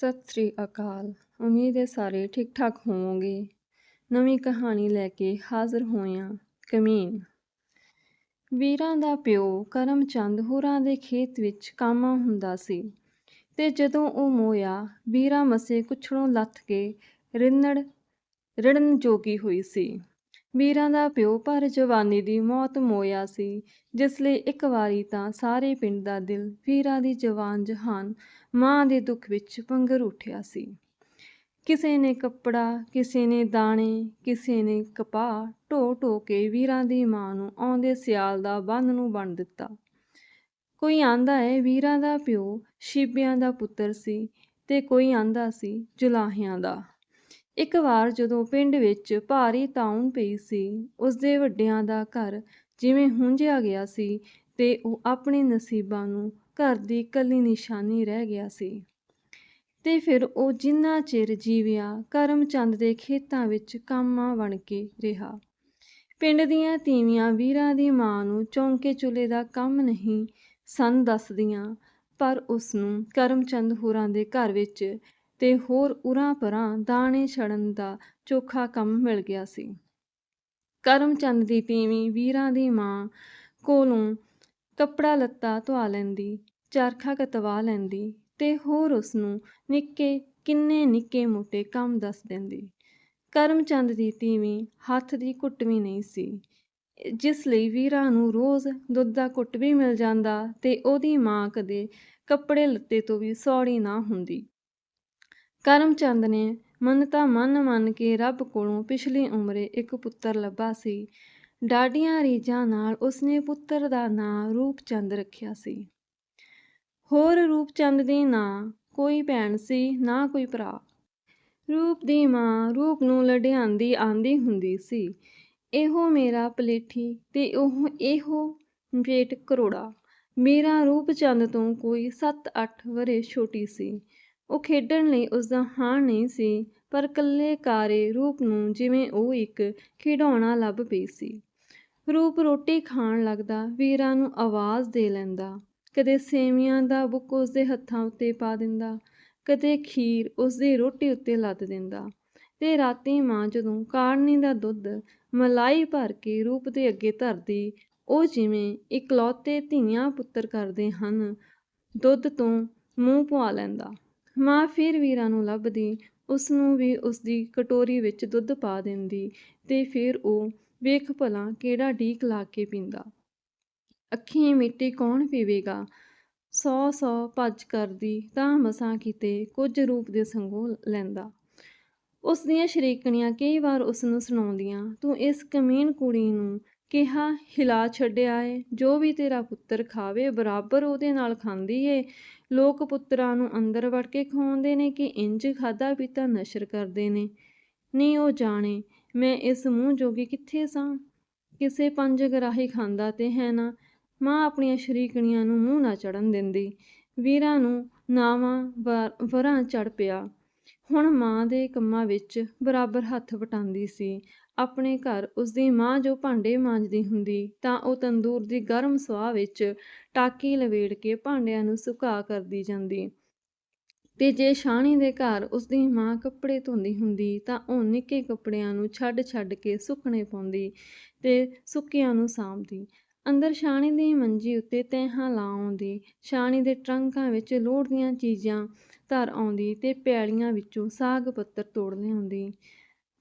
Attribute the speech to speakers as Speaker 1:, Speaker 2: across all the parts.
Speaker 1: ਸਤਿ ਸ੍ਰੀ ਅਕਾਲ। ਉਮੀਦ ਹੈ ਸਾਰੇ ਠੀਕ ਠਾਕ ਹੋਵੋਗੇ। ਨਵੀਂ ਕਹਾਣੀ ਲੈ ਕੇ ਹਾਜ਼ਰ ਹੋਇਆ ਕਮੀਨ। ਵੀਰਾਂ ਦਾ ਪਿਓ ਕਰਮਚੰਦ ਹੋਰਾਂ ਦੇ ਖੇਤ ਵਿੱਚ ਕਾਮਾ ਹੁੰਦਾ ਸੀ ਤੇ ਜਦੋਂ ਉਹ ਮੋਇਆ, ਵੀਰਾਂ ਮਸੇ ਕੁਛੜੋਂ ਲੱਥ ਕੇ ਰਿੰਨੜ ਰਿੜਨ ਜੋਗੀ ਹੋਈ ਸੀ। ਵੀਰਾਂ ਦਾ ਪਿਓ ਪਰ ਜਵਾਨੀ ਦੀ ਮੌਤ ਮੋਇਆ ਸੀ, ਜਿਸ ਲਈ ਇੱਕ ਵਾਰੀ ਤਾਂ ਸਾਰੇ ਪਿੰਡ ਦਾ ਦਿਲ ਵੀਰਾਂ ਦੀ ਜਵਾਨ ਜਹਾਨ ਮਾਂ ਦੇ ਦੁੱਖ ਵਿੱਚ ਪੰਗਰ ਉੱਠਿਆ ਸੀ। ਕਿਸੇ ਨੇ ਕੱਪੜਾ, ਕਿਸੇ ਨੇ ਦਾਣੇ, ਕਿਸੇ ਨੇ ਕਪਾਹ ਢੋ ਢੋ ਕੇ ਵੀਰਾਂ ਦੀ ਮਾਂ ਨੂੰ ਆਉਂਦੇ ਸਿਆਲ ਦਾ ਬੰਨ ਨੂੰ ਬੰਨ ਦਿੱਤਾ। ਕੋਈ ਆਂਦਾ ਹੈ ਵੀਰਾਂ ਦਾ ਪਿਓ ਸ਼ੀਬਿਆਂ ਦਾ ਪੁੱਤਰ ਸੀ ਤੇ ਕੋਈ ਆਂਦਾ ਸੀ ਜੁਲਾਹਿਆਂ ਦਾ। ਇੱਕ ਵਾਰ ਜਦੋਂ ਪਿੰਡ ਵਿੱਚ ਭਾਰੀ ਤਾਉਨ ਪਈ ਸੀ, ਉਸਦੇ ਵੱਡਿਆਂ ਦਾ ਘਰ ਜਿਵੇਂ ਹੁੰਝਿਆ ਗਿਆ ਸੀ ਤੇ ਉਹ ਆਪਣੇ ਨਸੀਬਾਂ ਨੂੰ ਘਰ ਦੀ ਇਕੱਲੀ ਨਿਸ਼ਾਨੀ ਰਹਿ ਗਿਆ ਸੀ। ਤੇ ਫਿਰ ਉਹ ਜਿੰਨਾ ਚਿਰ ਜੀਵਿਆ ਕਰਮਚੰਦ ਦੇ ਖੇਤਾਂ ਵਿੱਚ ਕਾਮਾ ਬਣ ਕੇ ਰਿਹਾ। ਪਿੰਡ ਦੀਆਂ ਤੀਵੀਆਂ ਵੀਰਾਂ ਦੀ ਮਾਂ ਨੂੰ ਚੌਂਕੇ ਚੁੱਲ੍ਹੇ ਦਾ ਕੰਮ ਨਹੀਂ ਸਨ ਦੱਸਦੀਆਂ, ਪਰ ਉਸ ਨੂੰ ਕਰਮਚੰਦ ਹੋਰਾਂ ਦੇ ਘਰ ਵਿੱਚ ਤੇ ਹੋਰ ਉਰਾਂ ਪਰਾਂ ਦਾਣੇ ਛੜਨ ਦਾ ਚੋਖਾ ਕੰਮ ਮਿਲ ਗਿਆ ਸੀ। ਕਰਮਚੰਦ ਦੀ ਤੀਵੀਂ ਵੀਰਾਂ ਦੀ ਮਾਂ ਕੋਲੋਂ ਕੱਪੜਾ ਲੱਤਾ ਧਵਾ ਲੈਂਦੀ, ਚਰਖਾ ਕਤਵਾ ਲੈਂਦੀ ਤੇ ਹੋਰ ਉਸ ਨੂੰ ਨਿੱਕੇ ਕਿੰਨੇ ਨਿੱਕੇ ਮੋਟੇ ਕੰਮ ਦੱਸ ਦਿੰਦੀ। ਕਰਮਚੰਦ ਦੀ ਤੀਵੀਂ ਹੱਥ ਦੀ ਘੁੱਟ ਵੀ ਨਹੀਂ ਸੀ, ਜਿਸ ਲਈ ਵੀਰਾਂ ਨੂੰ ਰੋਜ਼ ਦੁੱਧ ਦਾ ਘੁੱਟ ਵੀ ਮਿਲ ਜਾਂਦਾ ਤੇ ਉਹਦੀ ਮਾਂ ਕਦੇ ਕੱਪੜੇ ਲੱਤੇ ਤੋਂ ਵੀ ਸੌੜੀ ਨਾ ਹੁੰਦੀ। ਕਰਮਚੰਦ ਨੇ ਮੰਨਤਾ ਮੰਨ ਮੰਨ ਕੇ ਰੱਬ ਕੋਲੋਂ ਪਿਛਲੀ ਉਮਰੇ ਇੱਕ ਪੁੱਤਰ ਲੱਭਾ ਸੀ। ਡਾਡੀਆਂ ਰੀਝਾਂ ਨਾਲ ਉਸਨੇ ਪੁੱਤਰ ਦਾ ਨਾਂ ਰੂਪਚੰਦ ਰੱਖਿਆ ਸੀ। ਹੋਰ ਰੂਪਚੰਦ ਦੀ ਨਾ ਕੋਈ ਭੈਣ ਸੀ, ਨਾ ਕੋਈ ਭਰਾ। ਰੂਪ ਦੀ ਮਾਂ ਰੂਪ ਨੂੰ ਲੜਿਆਂਦੀ ਆਂਦੀ ਹੁੰਦੀ ਸੀ। ਇਹੋ ਮੇਰਾ ਪਲੇਠੀ ਤੇ ਉਹ ਇਹੋ ਪੇਟ ਕਰੋੜਾ। ਮੇਰਾ ਰੂਪਚੰਦ ਤੋਂ ਕੋਈ ਸੱਤ ਅੱਠ ਵਰ੍ਹੇ ਛੋਟੀ ਸੀ। ਉਹ ਖੇਡਣ ਲਈ ਉਸਦਾ ਹਾਣ ਨਹੀਂ ਸੀ, ਪਰ ਕੱਲੇ ਕਾਰੇ ਰੂਪ ਨੂੰ ਜਿਵੇਂ ਉਹ ਇੱਕ ਖਿਡੌਣਾ ਲੱਭ ਪਈ ਸੀ। ਰੂਪ ਰੋਟੀ ਖਾਣ ਲੱਗਦਾ, ਵੀਰਾਂ ਨੂੰ ਆਵਾਜ਼ ਦੇ ਲੈਂਦਾ, ਕਦੇ ਸੇਵੀਆਂ ਦਾ ਬੁੱਕ ਉਸਦੇ ਹੱਥਾਂ ਉੱਤੇ ਪਾ ਦਿੰਦਾ, ਕਦੇ ਖੀਰ ਉਸਦੀ ਰੋਟੀ ਉੱਤੇ ਲੱਦ ਦਿੰਦਾ ਤੇ ਰਾਤੀ ਮਾਂ ਜਦੋਂ ਕਾੜਨੀ ਦਾ ਦੁੱਧ ਮਲਾਈ ਭਰ ਕੇ ਰੂਪ ਦੇ ਅੱਗੇ ਧਰਦੀ, ਉਹ ਜਿਵੇਂ ਇਕਲੌਤੇ ਧੀਆਂ ਪੁੱਤਰ ਕਰਦੇ ਹਨ, ਦੁੱਧ ਤੋਂ ਮੂੰਹ ਪਵਾ ਲੈਂਦਾ। ਮਾਂ ਫਿਰ ਵੀਰਾਂ ਨੂੰ ਲੱਭਦੀ ਉਸ ਨੂੰ ਵੀ ਉਸਦੀ ਕਟੋਰੀ ਵਿੱਚ ਦੁੱਧ ਪਾ ਦਿੰਦੀ ਤੇ ਫਿਰ ਉਹ ਵੇਖ ਭਲਾ ਕਿਹੜਾ ਢੀਕ ਲਾ ਕੇ ਪੀਂਦਾ। ਅੱਖੀਂ ਮਿੱਟੀ ਕੌਣ ਪੀਵੇਗਾ? ਸੌ ਸੌ ਭੱਜ ਕਰਦੀ ਤਾਂ ਮਸਾਂ ਕਿਤੇ ਕੁਝ ਰੂਪ ਦੇ ਸੰਗੋਂ ਲੈਂਦਾ। ਉਸ ਦੀਆਂ ਸ਼ਰੀਕਣੀਆਂ ਕਈ ਵਾਰ ਉਸ ਨੂੰ ਸੁਣਾਉਂਦੀਆਂ, ਤੂੰ ਇਸ ਕਮੀਨ ਕੁੜੀ ਨੂੰ ਕਿਹਾ ਹਿਲਾ ਛੱਡਿਆ ਏ, ਜੋ ਵੀ ਤੇਰਾ ਪੁੱਤਰ ਖਾਵੇ, ਬਰਾਬਰ ਉਹਦੇ ਨਾਲ ਖਾਂਦੀ ਏ। ਲੋਕ ਪੁੱਤਰਾਂ ਨੂੰ ਅੰਦਰ ਵੜ ਕੇ ਖਵਾਉਂਦੇ ਨੇ ਕਿ ਇੰਜ ਖਾਦਾ ਪੀਤਾ ਨਸ਼ਰ ਕਰਦੇ ਨੇ। ਨਹੀਂ ਉਹ ਜਾਣੇ, ਮੈਂ ਇਸ ਮੂੰਹ ਜੋਗੀ ਕਿੱਥੇ ਸਾਂ? ਕਿਸੇ ਪੰਜ ਗਰਾਹੀ ਖਾਂਦਾ ਤੇ ਹੈ ਨਾ। ਮਾਂ ਆਪਣੀਆਂ ਸ਼ਰੀਕਣੀਆਂ ਨੂੰ ਮੂੰਹ ਨਾ ਚੜਨ ਦਿੰਦੀ। ਵੀਰਾਂ ਨੂੰ ਨਾਵਾਂ ਵਰਾਂ ਚੜ ਪਿਆ। ਹੁਣ ਮਾਂ ਦੇ ਕੰਮਾਂ ਵਿੱਚ ਬਰਾਬਰ ਹੱਥ ਵਟਾਉਂਦੀ ਸੀ। ਆਪਣੇ ਘਰ ਉਸਦੀ ਮਾਂ ਜੋ ਭਾਂਡੇ ਮਾਂਜਦੀ ਹੁੰਦੀ, ਤਾਂ ਉਹ ਤੰਦੂਰ ਦੀ ਗਰਮ ਸੁਆਹ ਵਿੱਚ ਟਾਕੀ ਲਵੇੜ ਕੇ ਭਾਂਡਿਆਂ ਨੂੰ ਸੁਕਾ ਕਰਦੀ ਜਾਂਦੀ। ਤੇ ਜੇ ਸ਼ਾਣੀ ਦੇ ਘਰ ਉਸਦੀ ਮਾਂ ਕੱਪੜੇ ਧੋਂਦੀ ਹੁੰਦੀ, ਤਾਂ ਉਹ ਨਿੱਕੇ ਕੱਪੜਿਆਂ ਨੂੰ ਛੱਡ ਛੱਡ ਕੇ ਸੁੱਕਣੇ ਪਾਉਂਦੀ ਤੇ ਸੁੱਕਿਆਂ ਨੂੰ ਸਾਂਭਦੀ। ਅੰਦਰ ਸ਼ਾਣੀ ਦੀ ਮੰਜੀ ਉੱਤੇ ਤੈਹਾਂ ਲਾ ਆਉਂਦੀ, ਸ਼ਾਣੀ ਦੇ ਟਰੰਕਾਂ ਵਿੱਚ ਲੋੜ ਦੀਆਂ ਚੀਜ਼ਾਂ ਧਰ ਆਉਂਦੀ ਤੇ ਪੈਲੀਆਂ ਵਿੱਚੋਂ ਸਾਗ ਪੱਤਰ ਤੋੜ ਲਿਆਉਂਦੀ।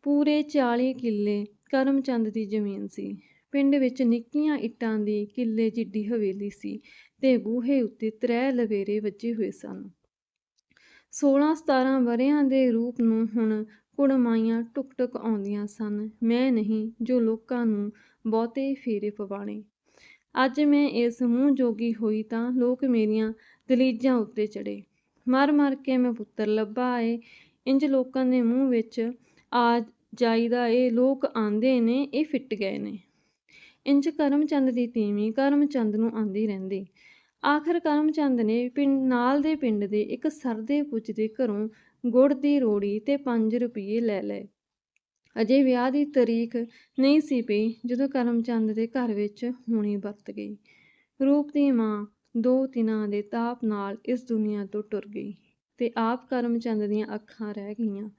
Speaker 1: ਪੂਰੇ 40 ਕਿੱਲੇ ਕਰਮਚੰਦ ਦੀ ਜ਼ਮੀਨ ਸੀ। ਪਿੰਡ ਵਿੱਚ ਨਿੱਕੀਆਂ ਇੱਟਾਂ ਦੀ ਕਿੱਲੇ ਜਿੱਡੀ ਹਵੇਲੀ ਸੀ ਤੇ ਬੂਹੇ ਉੱਤੇ ਤ੍ਰੈ ਲਵੇਰੇ ਵੱਜੇ ਹੋਏ ਸਨ। 16-17 ਵਰਿਆਂ ਦੇ ਰੂਪ ਨੂੰ ਹੁਣ ਕੁੜਮਾਈਆਂ ਟੁਕ-ਟੁਕ ਆਉਂਦੀਆਂ ਸਨ। ਮੈਂ ਨਹੀਂ, ਜੋ ਲੋਕਾਂ ਨੂੰ ਬਹੁਤੇ ਫੇਰੇ ਪਵਾਣੇ ਅੱਜ ਮੈਂ ਇਸ ਮੂੰਹ ਜੋਗੀ ਹੋਈ ਤਾਂ ਲੋਕ ਮੇਰੀਆਂ ਦਲੀਜਾਂ ਉੱਤੇ ਚੜੇ ਮਰ ਮਰ ਕੇ ਮੈਂ ਪੁੱਤਰ ਲੱਭਾ ਏ ਇੰਜ ਲੋਕਾਂ ਦੇ ਮੂੰਹ ਵਿੱਚ ਆ ਜਾਈਦਾ ਏ ਲੋਕ ਆਂਦੇ ਨੇ, ਇਹ ਫਿੱਟ ਗਏ ਨੇ। ਇੰਜ ਕਰਮਚੰਦ ਦੀ ਤੀਵੀਂ ਕਰਮਚੰਦ ਨੂੰ ਆਂਦੀ ਰਹਿੰਦੀ। ਆਖਰ ਕਰਮਚੰਦ ਨੇ ਪਿੰਡ, ਨਾਲ ਦੇ ਪਿੰਡ ਦੇ ਇੱਕ ਸਰਦੇ ਪੁੱਜਦੇ ਘਰੋਂ ਗੁੜ ਦੀ ਰੋੜੀ ਤੇ 5 ਰੁਪਏ ਲੈ ਲਏ। ਅਜੇ ਵਿਆਹ ਦੀ ਤਾਰੀਖ ਨਹੀਂ ਸੀ ਪਈ, ਜਦੋਂ ਕਰਮਚੰਦ ਦੇ ਘਰ ਵਿੱਚ ਹੋਣੀ ਵਰਤ ਗਈ। ਰੂਪ ਦੀ ਮਾਂ ਦੋ ਦਿਨਾਂ ਦੇ ਤਾਪ ਨਾਲ ਇਸ ਦੁਨੀਆ ਤੋਂ ਟੁਰ ਗਈ ਤੇ ਆਪ ਕਰਮਚੰਦ ਦੀਆਂ ਅੱਖਾਂ ਰਹਿ ਗਈਆਂ।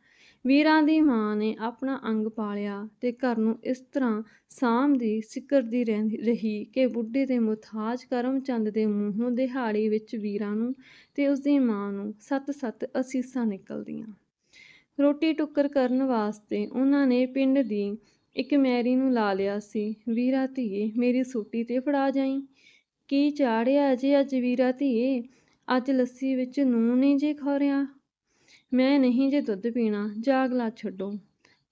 Speaker 1: ਵੀਰਾਂ ਦੀ ਮਾਂ ਨੇ ਆਪਣਾ ਅੰਗ ਪਾਲਿਆ ਤੇ ਘਰ ਨੂੰ ਇਸ ਤਰ੍ਹਾਂ ਸਾਂਭਦੀ ਸਿਕਰਦੀ ਰਹਿੰਦੀ ਰਹੀ ਕਿ ਬੁੱਢੇ ਦੇ ਮੁਥਾਜ ਕਰਮਚੰਦ ਦੇ ਮੂੰਹੋਂ ਦਿਹਾੜੀ ਵਿੱਚ ਵੀਰਾਂ ਨੂੰ ਤੇ ਉਸਦੀ ਮਾਂ ਨੂੰ ਸੱਤ-ਸੱਤ ਅਸੀਸਾਂ ਨਿਕਲਦੀਆਂ। ਰੋਟੀ ਟੁੱਕਰ ਕਰਨ ਵਾਸਤੇ ਉਹਨਾਂ ਨੇ ਪਿੰਡ ਦੀ ਇੱਕ ਮੈਰੀ ਨੂੰ ਲਾ ਲਿਆ ਸੀ, ਵੀਰਾ ਧੀਏ, ਮੇਰੀ ਸੂਟੀ ਤੇ ਫੜਾ ਜਾਈ। ਕੀ ਚਾੜਿਆ ਜੇ ਅੱਜ ਵੀਰਾ ਧੀਏ? ਅੱਜ ਲੱਸੀ ਵਿੱਚ ਨੂਣ ਨਹੀਂ ਜੇ ਖੋਰਿਆ? ਮੈਂ ਨਹੀਂ ਜੇ ਦੁੱਧ ਪੀਣਾ ਜਾਗਲਾ ਛੱਡੋ।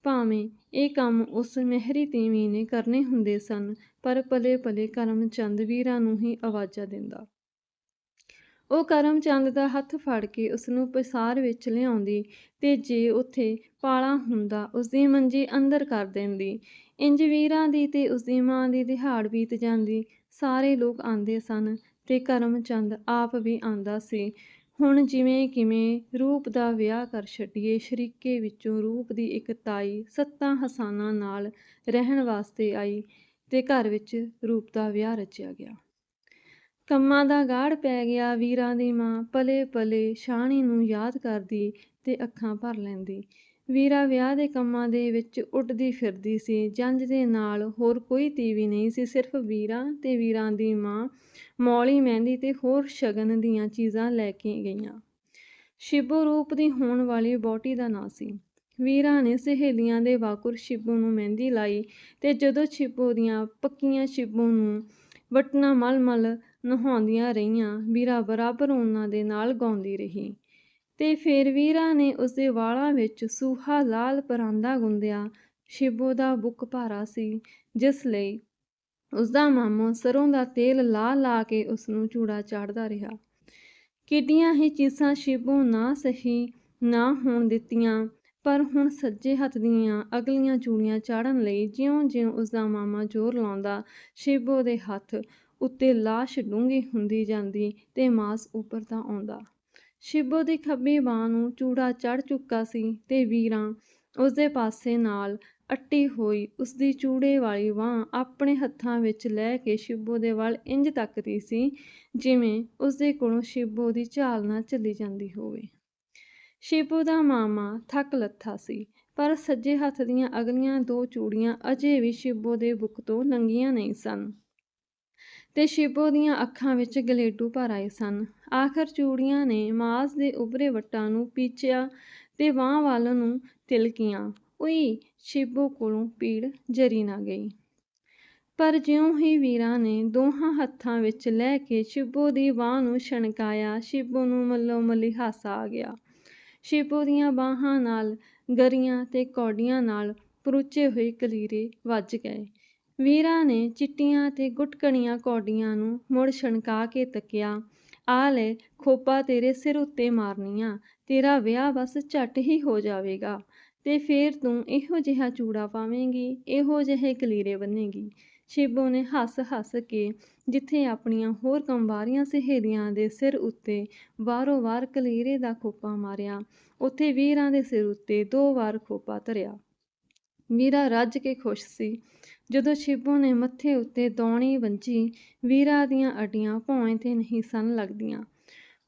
Speaker 1: ਭਾਵੇਂ ਇਹ ਕੰਮ ਉਸ ਮਹਿਰੀ ਤੀਵੀਂ ਨੇ ਕਰਨੇ ਹੁੰਦੇ ਸਨ, ਪਰ ਪਲੇ ਪਲੇ ਕਰਮਚੰਦ ਵੀਰਾਂ ਨੂੰ ਹੀ ਆਵਾਜ਼ਾਂ ਦਿੰਦਾ। ਉਹ ਕਰਮਚੰਦ ਦਾ ਹੱਥ ਫੜ ਕੇ ਉਸਨੂੰ ਪਸਾਰ ਵਿੱਚ ਲਿਆਉਂਦੀ ਤੇ ਜੇ ਉੱਥੇ ਪਾਲਾ ਹੁੰਦਾ, ਉਸਦੀ ਮੰਜੀ ਅੰਦਰ ਕਰ ਦਿੰਦੀ। ਇੰਜ ਵੀਰਾਂ ਦੀ ਤੇ ਉਸਦੀ ਮਾਂ ਦੀ ਦਿਹਾੜ ਬੀਤ ਜਾਂਦੀ। ਸਾਰੇ ਲੋਕ ਆਂਦੇ ਸਨ ਤੇ ਕਰਮਚੰਦ ਆਪ ਵੀ ਆਂਦਾ ਸੀ। ਹੁਣ ਜਿਵੇਂ ਕਿਵੇਂ ਰੂਪ ਦਾ ਵਿਆਹ ਕਰ ਛੱਡੀਏ, ਸ਼ਰੀਕੇ ਵਿੱਚੋਂ ਰੂਪ ਦੀ ਇੱਕ ਤਾਈ ਸੱਤਾਂ ਹਸਾਨਾਂ ਨਾਲ ਰਹਿਣ ਵਾਸਤੇ ਆਈ ਤੇ ਘਰ ਵਿੱਚ ਰੂਪ ਦਾ ਵਿਆਹ ਰਚਿਆ ਗਿਆ। ਕੰਮਾਂ ਦਾ ਗਾੜ ਪੈ ਗਿਆ ਵੀਰਾਂ ਦੀ ਮਾਂ, ਪਲੇ ਪਲੇ ਸ਼ਾਹਣੀ ਨੂੰ ਯਾਦ ਕਰਦੀ ਤੇ ਅੱਖਾਂ ਭਰ ਲੈਂਦੀ। ਵੀਰਾ ਵਿਆਹ ਦੇ ਕੰਮਾਂ ਦੇ ਵਿੱਚ ਉੱਡਦੀ ਫਿਰਦੀ ਸੀ ਜੰਜ ਦੇ ਨਾਲ ਹੋਰ ਕੋਈ ਤੀਵੀ ਨਹੀਂ ਸੀ, ਸਿਰਫ ਵੀਰਾਂ ਤੇ ਵੀਰਾਂ ਦੀ ਮਾਂ, ਮੌਲੀ ਮਹਿੰਦੀ ਤੇ ਹੋਰ ਸ਼ਗਨ ਦੀਆਂ ਚੀਜ਼ਾਂ ਲੈ ਕੇ ਗਈਆਂ। ਸ਼ਿਬੂ ਰੂਪ ਦੀ ਹੋਣ ਵਾਲੀ ਬੋਟੀ ਦਾ ਨਾਂ ਸੀ। ਵੀਰਾਂ ਨੇ ਸਹੇਲੀਆਂ ਦੇ ਵਾਕੁਰ ਸ਼ਿਬੂ ਨੂੰ ਮਹਿੰਦੀ ਲਾਈ ਤੇ ਜਦੋਂ ਸ਼ਿਬੂ ਦੀਆਂ ਪੱਕੀਆਂ ਸ਼ਿਬੂ ਨੂੰ ਵਟਣਾ ਮਲ-ਮਲ ਨਹਾਉਂਦੀਆਂ ਰਹੀਆਂ, ਵੀਰਾ ਬਰਾਬਰ ਉਹਨਾਂ ਦੇ ਨਾਲ ਗਾਉਂਦੀ ਰਹੀ। ਤੇ ਫਿਰ ਵੀਰਾਂ ਨੇ ਉਸਦੇ ਵਾਲਾਂ ਵਿੱਚ ਸੂਹਾ ਲਾਲ ਪਰਾਂਦਾ ਗੁੰਦਿਆ। ਸ਼ਿਬੂ ਦਾ ਬੁੱਕ ਭਾਰਾ ਸੀ, ਜਿਸ ਲਈ ਉਸਦਾ ਮਾਮਾ ਸਰੋਂ ਦਾ ਤੇਲ ਲਾ ਲਾ ਕੇ ਉਸਨੂੰ ਚੂੜਾ ਚਾੜਦਾ ਰਿਹਾ। ਕਿੱਡੀਆਂ ਹੀ ਚੀਸਾਂ ਸ਼ਿਬੂ ਨਾ ਸਹੀ, ਨਾ ਹੋਣ ਦਿੱਤੀਆਂ, ਪਰ ਹੁਣ ਸੱਜੇ ਹੱਥ ਦੀਆਂ ਅਗਲੀਆਂ ਚੂੜੀਆਂ ਚਾੜਨ ਲਈ ਜਿਉਂ-ਜਿਉਂ ਉਸਦਾ ਮਾਮਾ ਜ਼ੋਰ ਲਾਉਂਦਾ, ਸ਼ਿਬੂ ਦੇ ਹੱਥ ਉੱਤੇ ਲਾਸ਼ ਡੂੰਘੀ ਹੁੰਦੀ ਜਾਂਦੀ ਤੇ ਮਾਸ ਉੱਪਰ ਤਾਂ ਆਉਂਦਾ। ਸ਼ਿਬੋ ਦੀ ਖੱਬੀ ਬਾਹ ਨੂੰ ਚੂੜਾ ਚੜ ਚੁੱਕਾ ਸੀ ਤੇ ਵੀਰਾਂ ਉਸਦੇ ਪਾਸੇ ਨਾਲ ਅੱਟੀ ਹੋਈ ਉਸਦੀ ਚੂੜੇ ਵਾਲੀ ਬਾਂਹ ਆਪਣੇ ਹੱਥਾਂ ਵਿੱਚ ਲੈ ਕੇ ਸ਼ਿਬੋ ਦੇ ਵੱਲ ਇੰਜ ਤੱਕਦੀ ਸੀ ਜਿਵੇਂ ਉਸਦੇ ਕੋਲੋਂ ਸ਼ਿਬੋ ਦੀ ਝਾਲ ਨਾ ਚੱਲੀ ਜਾਂਦੀ ਹੋਵੇ। ਸ਼ਿਬੋ ਦਾ ਮਾਮਾ ਥੱਕ ਲੱਥਾ ਸੀ, ਪਰ ਸੱਜੇ ਹੱਥ ਦੀਆਂ ਅਗਲੀਆਂ ਦੋ ਚੂੜੀਆਂ ਅਜੇ ਵੀ ਸ਼ਿਬੋ ਦੇ ਬੁੱਕ ਤੋਂ ਨੰਗੀਆਂ ਨਹੀਂ ਸਨ। ਤੇ ਸ਼ਿਬੂ ਦੀਆਂ ਅੱਖਾਂ ਵਿੱਚ ਗਲੇਟੂ ਭਰ ਆਏ ਸਨ। ਆਖਰ ਚੂੜੀਆਂ ਨੇ ਮਾਸ ਦੇ ਉਭਰੇ ਵੱਟਾਂ ਨੂੰ ਪੀਚਿਆ ਤੇ ਬਾਂਹ ਵੱਲ ਨੂੰ ਤਿਲਕੀਆਂ। ਉਈ, ਸ਼ਿਬੂ ਕੋਲੋਂ ਪੀੜ ਜਰੀ ਨਾ ਗਈ। ਪਰ ਜਿਉਂ ਹੀ ਵੀਰਾਂ ਨੇ ਦੋਹਾਂ ਹੱਥਾਂ ਵਿੱਚ ਲੈ ਕੇ ਸ਼ਿਬੂ ਦੀ ਬਾਂਹ ਨੂੰ ਛਣਕਾਇਆ, ਸ਼ਿਬੂ ਨੂੰ ਮੱਲੋ ਮੱਲੀ ਹਾਸਾ ਆ ਗਿਆ। ਸ਼ਿਬੂ ਦੀਆਂ ਬਾਹਾਂ ਨਾਲ ਗਰੀਆਂ ਤੇ ਕੌਡੀਆਂ ਨਾਲ ਪਰੁੱਚੇ ਹੋਏ ਕਲੀਰੇ ਵੱਜ ਗਏ। ਵੀਰਾਂ ਨੇ ਚਿੱਟੀਆਂ ਤੇ ਗੁਟਕਣੀਆਂ ਕੌਡੀਆਂ ਨੂੰ ਮੁੜ ਛਣਕਾ ਕੇ ਤੱਕਿਆ, ਆ ਲੈ, ਖੋਪਾ ਤੇਰੇ ਸਿਰ ਉੱਤੇ ਮਾਰਨੀਆਂ, ਤੇਰਾ ਵਿਆਹ ਬਸ ਝੱਟ ਹੀ ਹੋ ਜਾਵੇਗਾ, ਤੇ ਫੇਰ ਤੂੰ ਇਹੋ ਜਿਹਾ ਚੂੜਾ ਪਾਵੇਂਗੀ, ਇਹੋ ਜਿਹੇ ਕਲੀਰੇ ਬੰਨੇਗੀ ਸ਼ਿਬੂ ਨੇ ਹੱਸ-ਹੱਸ ਕੇ ਜਿੱਥੇ ਆਪਣੀਆਂ ਹੋਰ ਕੰਵਾਰੀਆਂ ਸਹੇਲੀਆਂ ਦੇ ਸਿਰ ਉੱਤੇ ਵਾਰੋ ਵਾਰ ਕਲੀਰੇ ਦਾ ਖੋਪਾ ਮਾਰਿਆ, ਉੱਥੇ ਵੀਰਾਂ ਦੇ ਸਿਰ ਉੱਤੇ ਦੋ ਵਾਰ ਖੋਪਾ ਧਰਿਆ। ਵੀਰਾ ਰੱਜ ਕੇ ਖੁਸ਼ ਸੀ। ਜਦੋਂ ਸ਼ਿਬੂ ਨੇ ਮੱਥੇ ਉੱਤੇ ਦੌਣੀ ਵੰਜੀ, ਵੀਰਾ ਦੀਆਂ ਅੱਡੀਆਂ ਭੌਂ ਤੇ ਨਹੀਂ ਸਨ ਲੱਗਦੀਆਂ।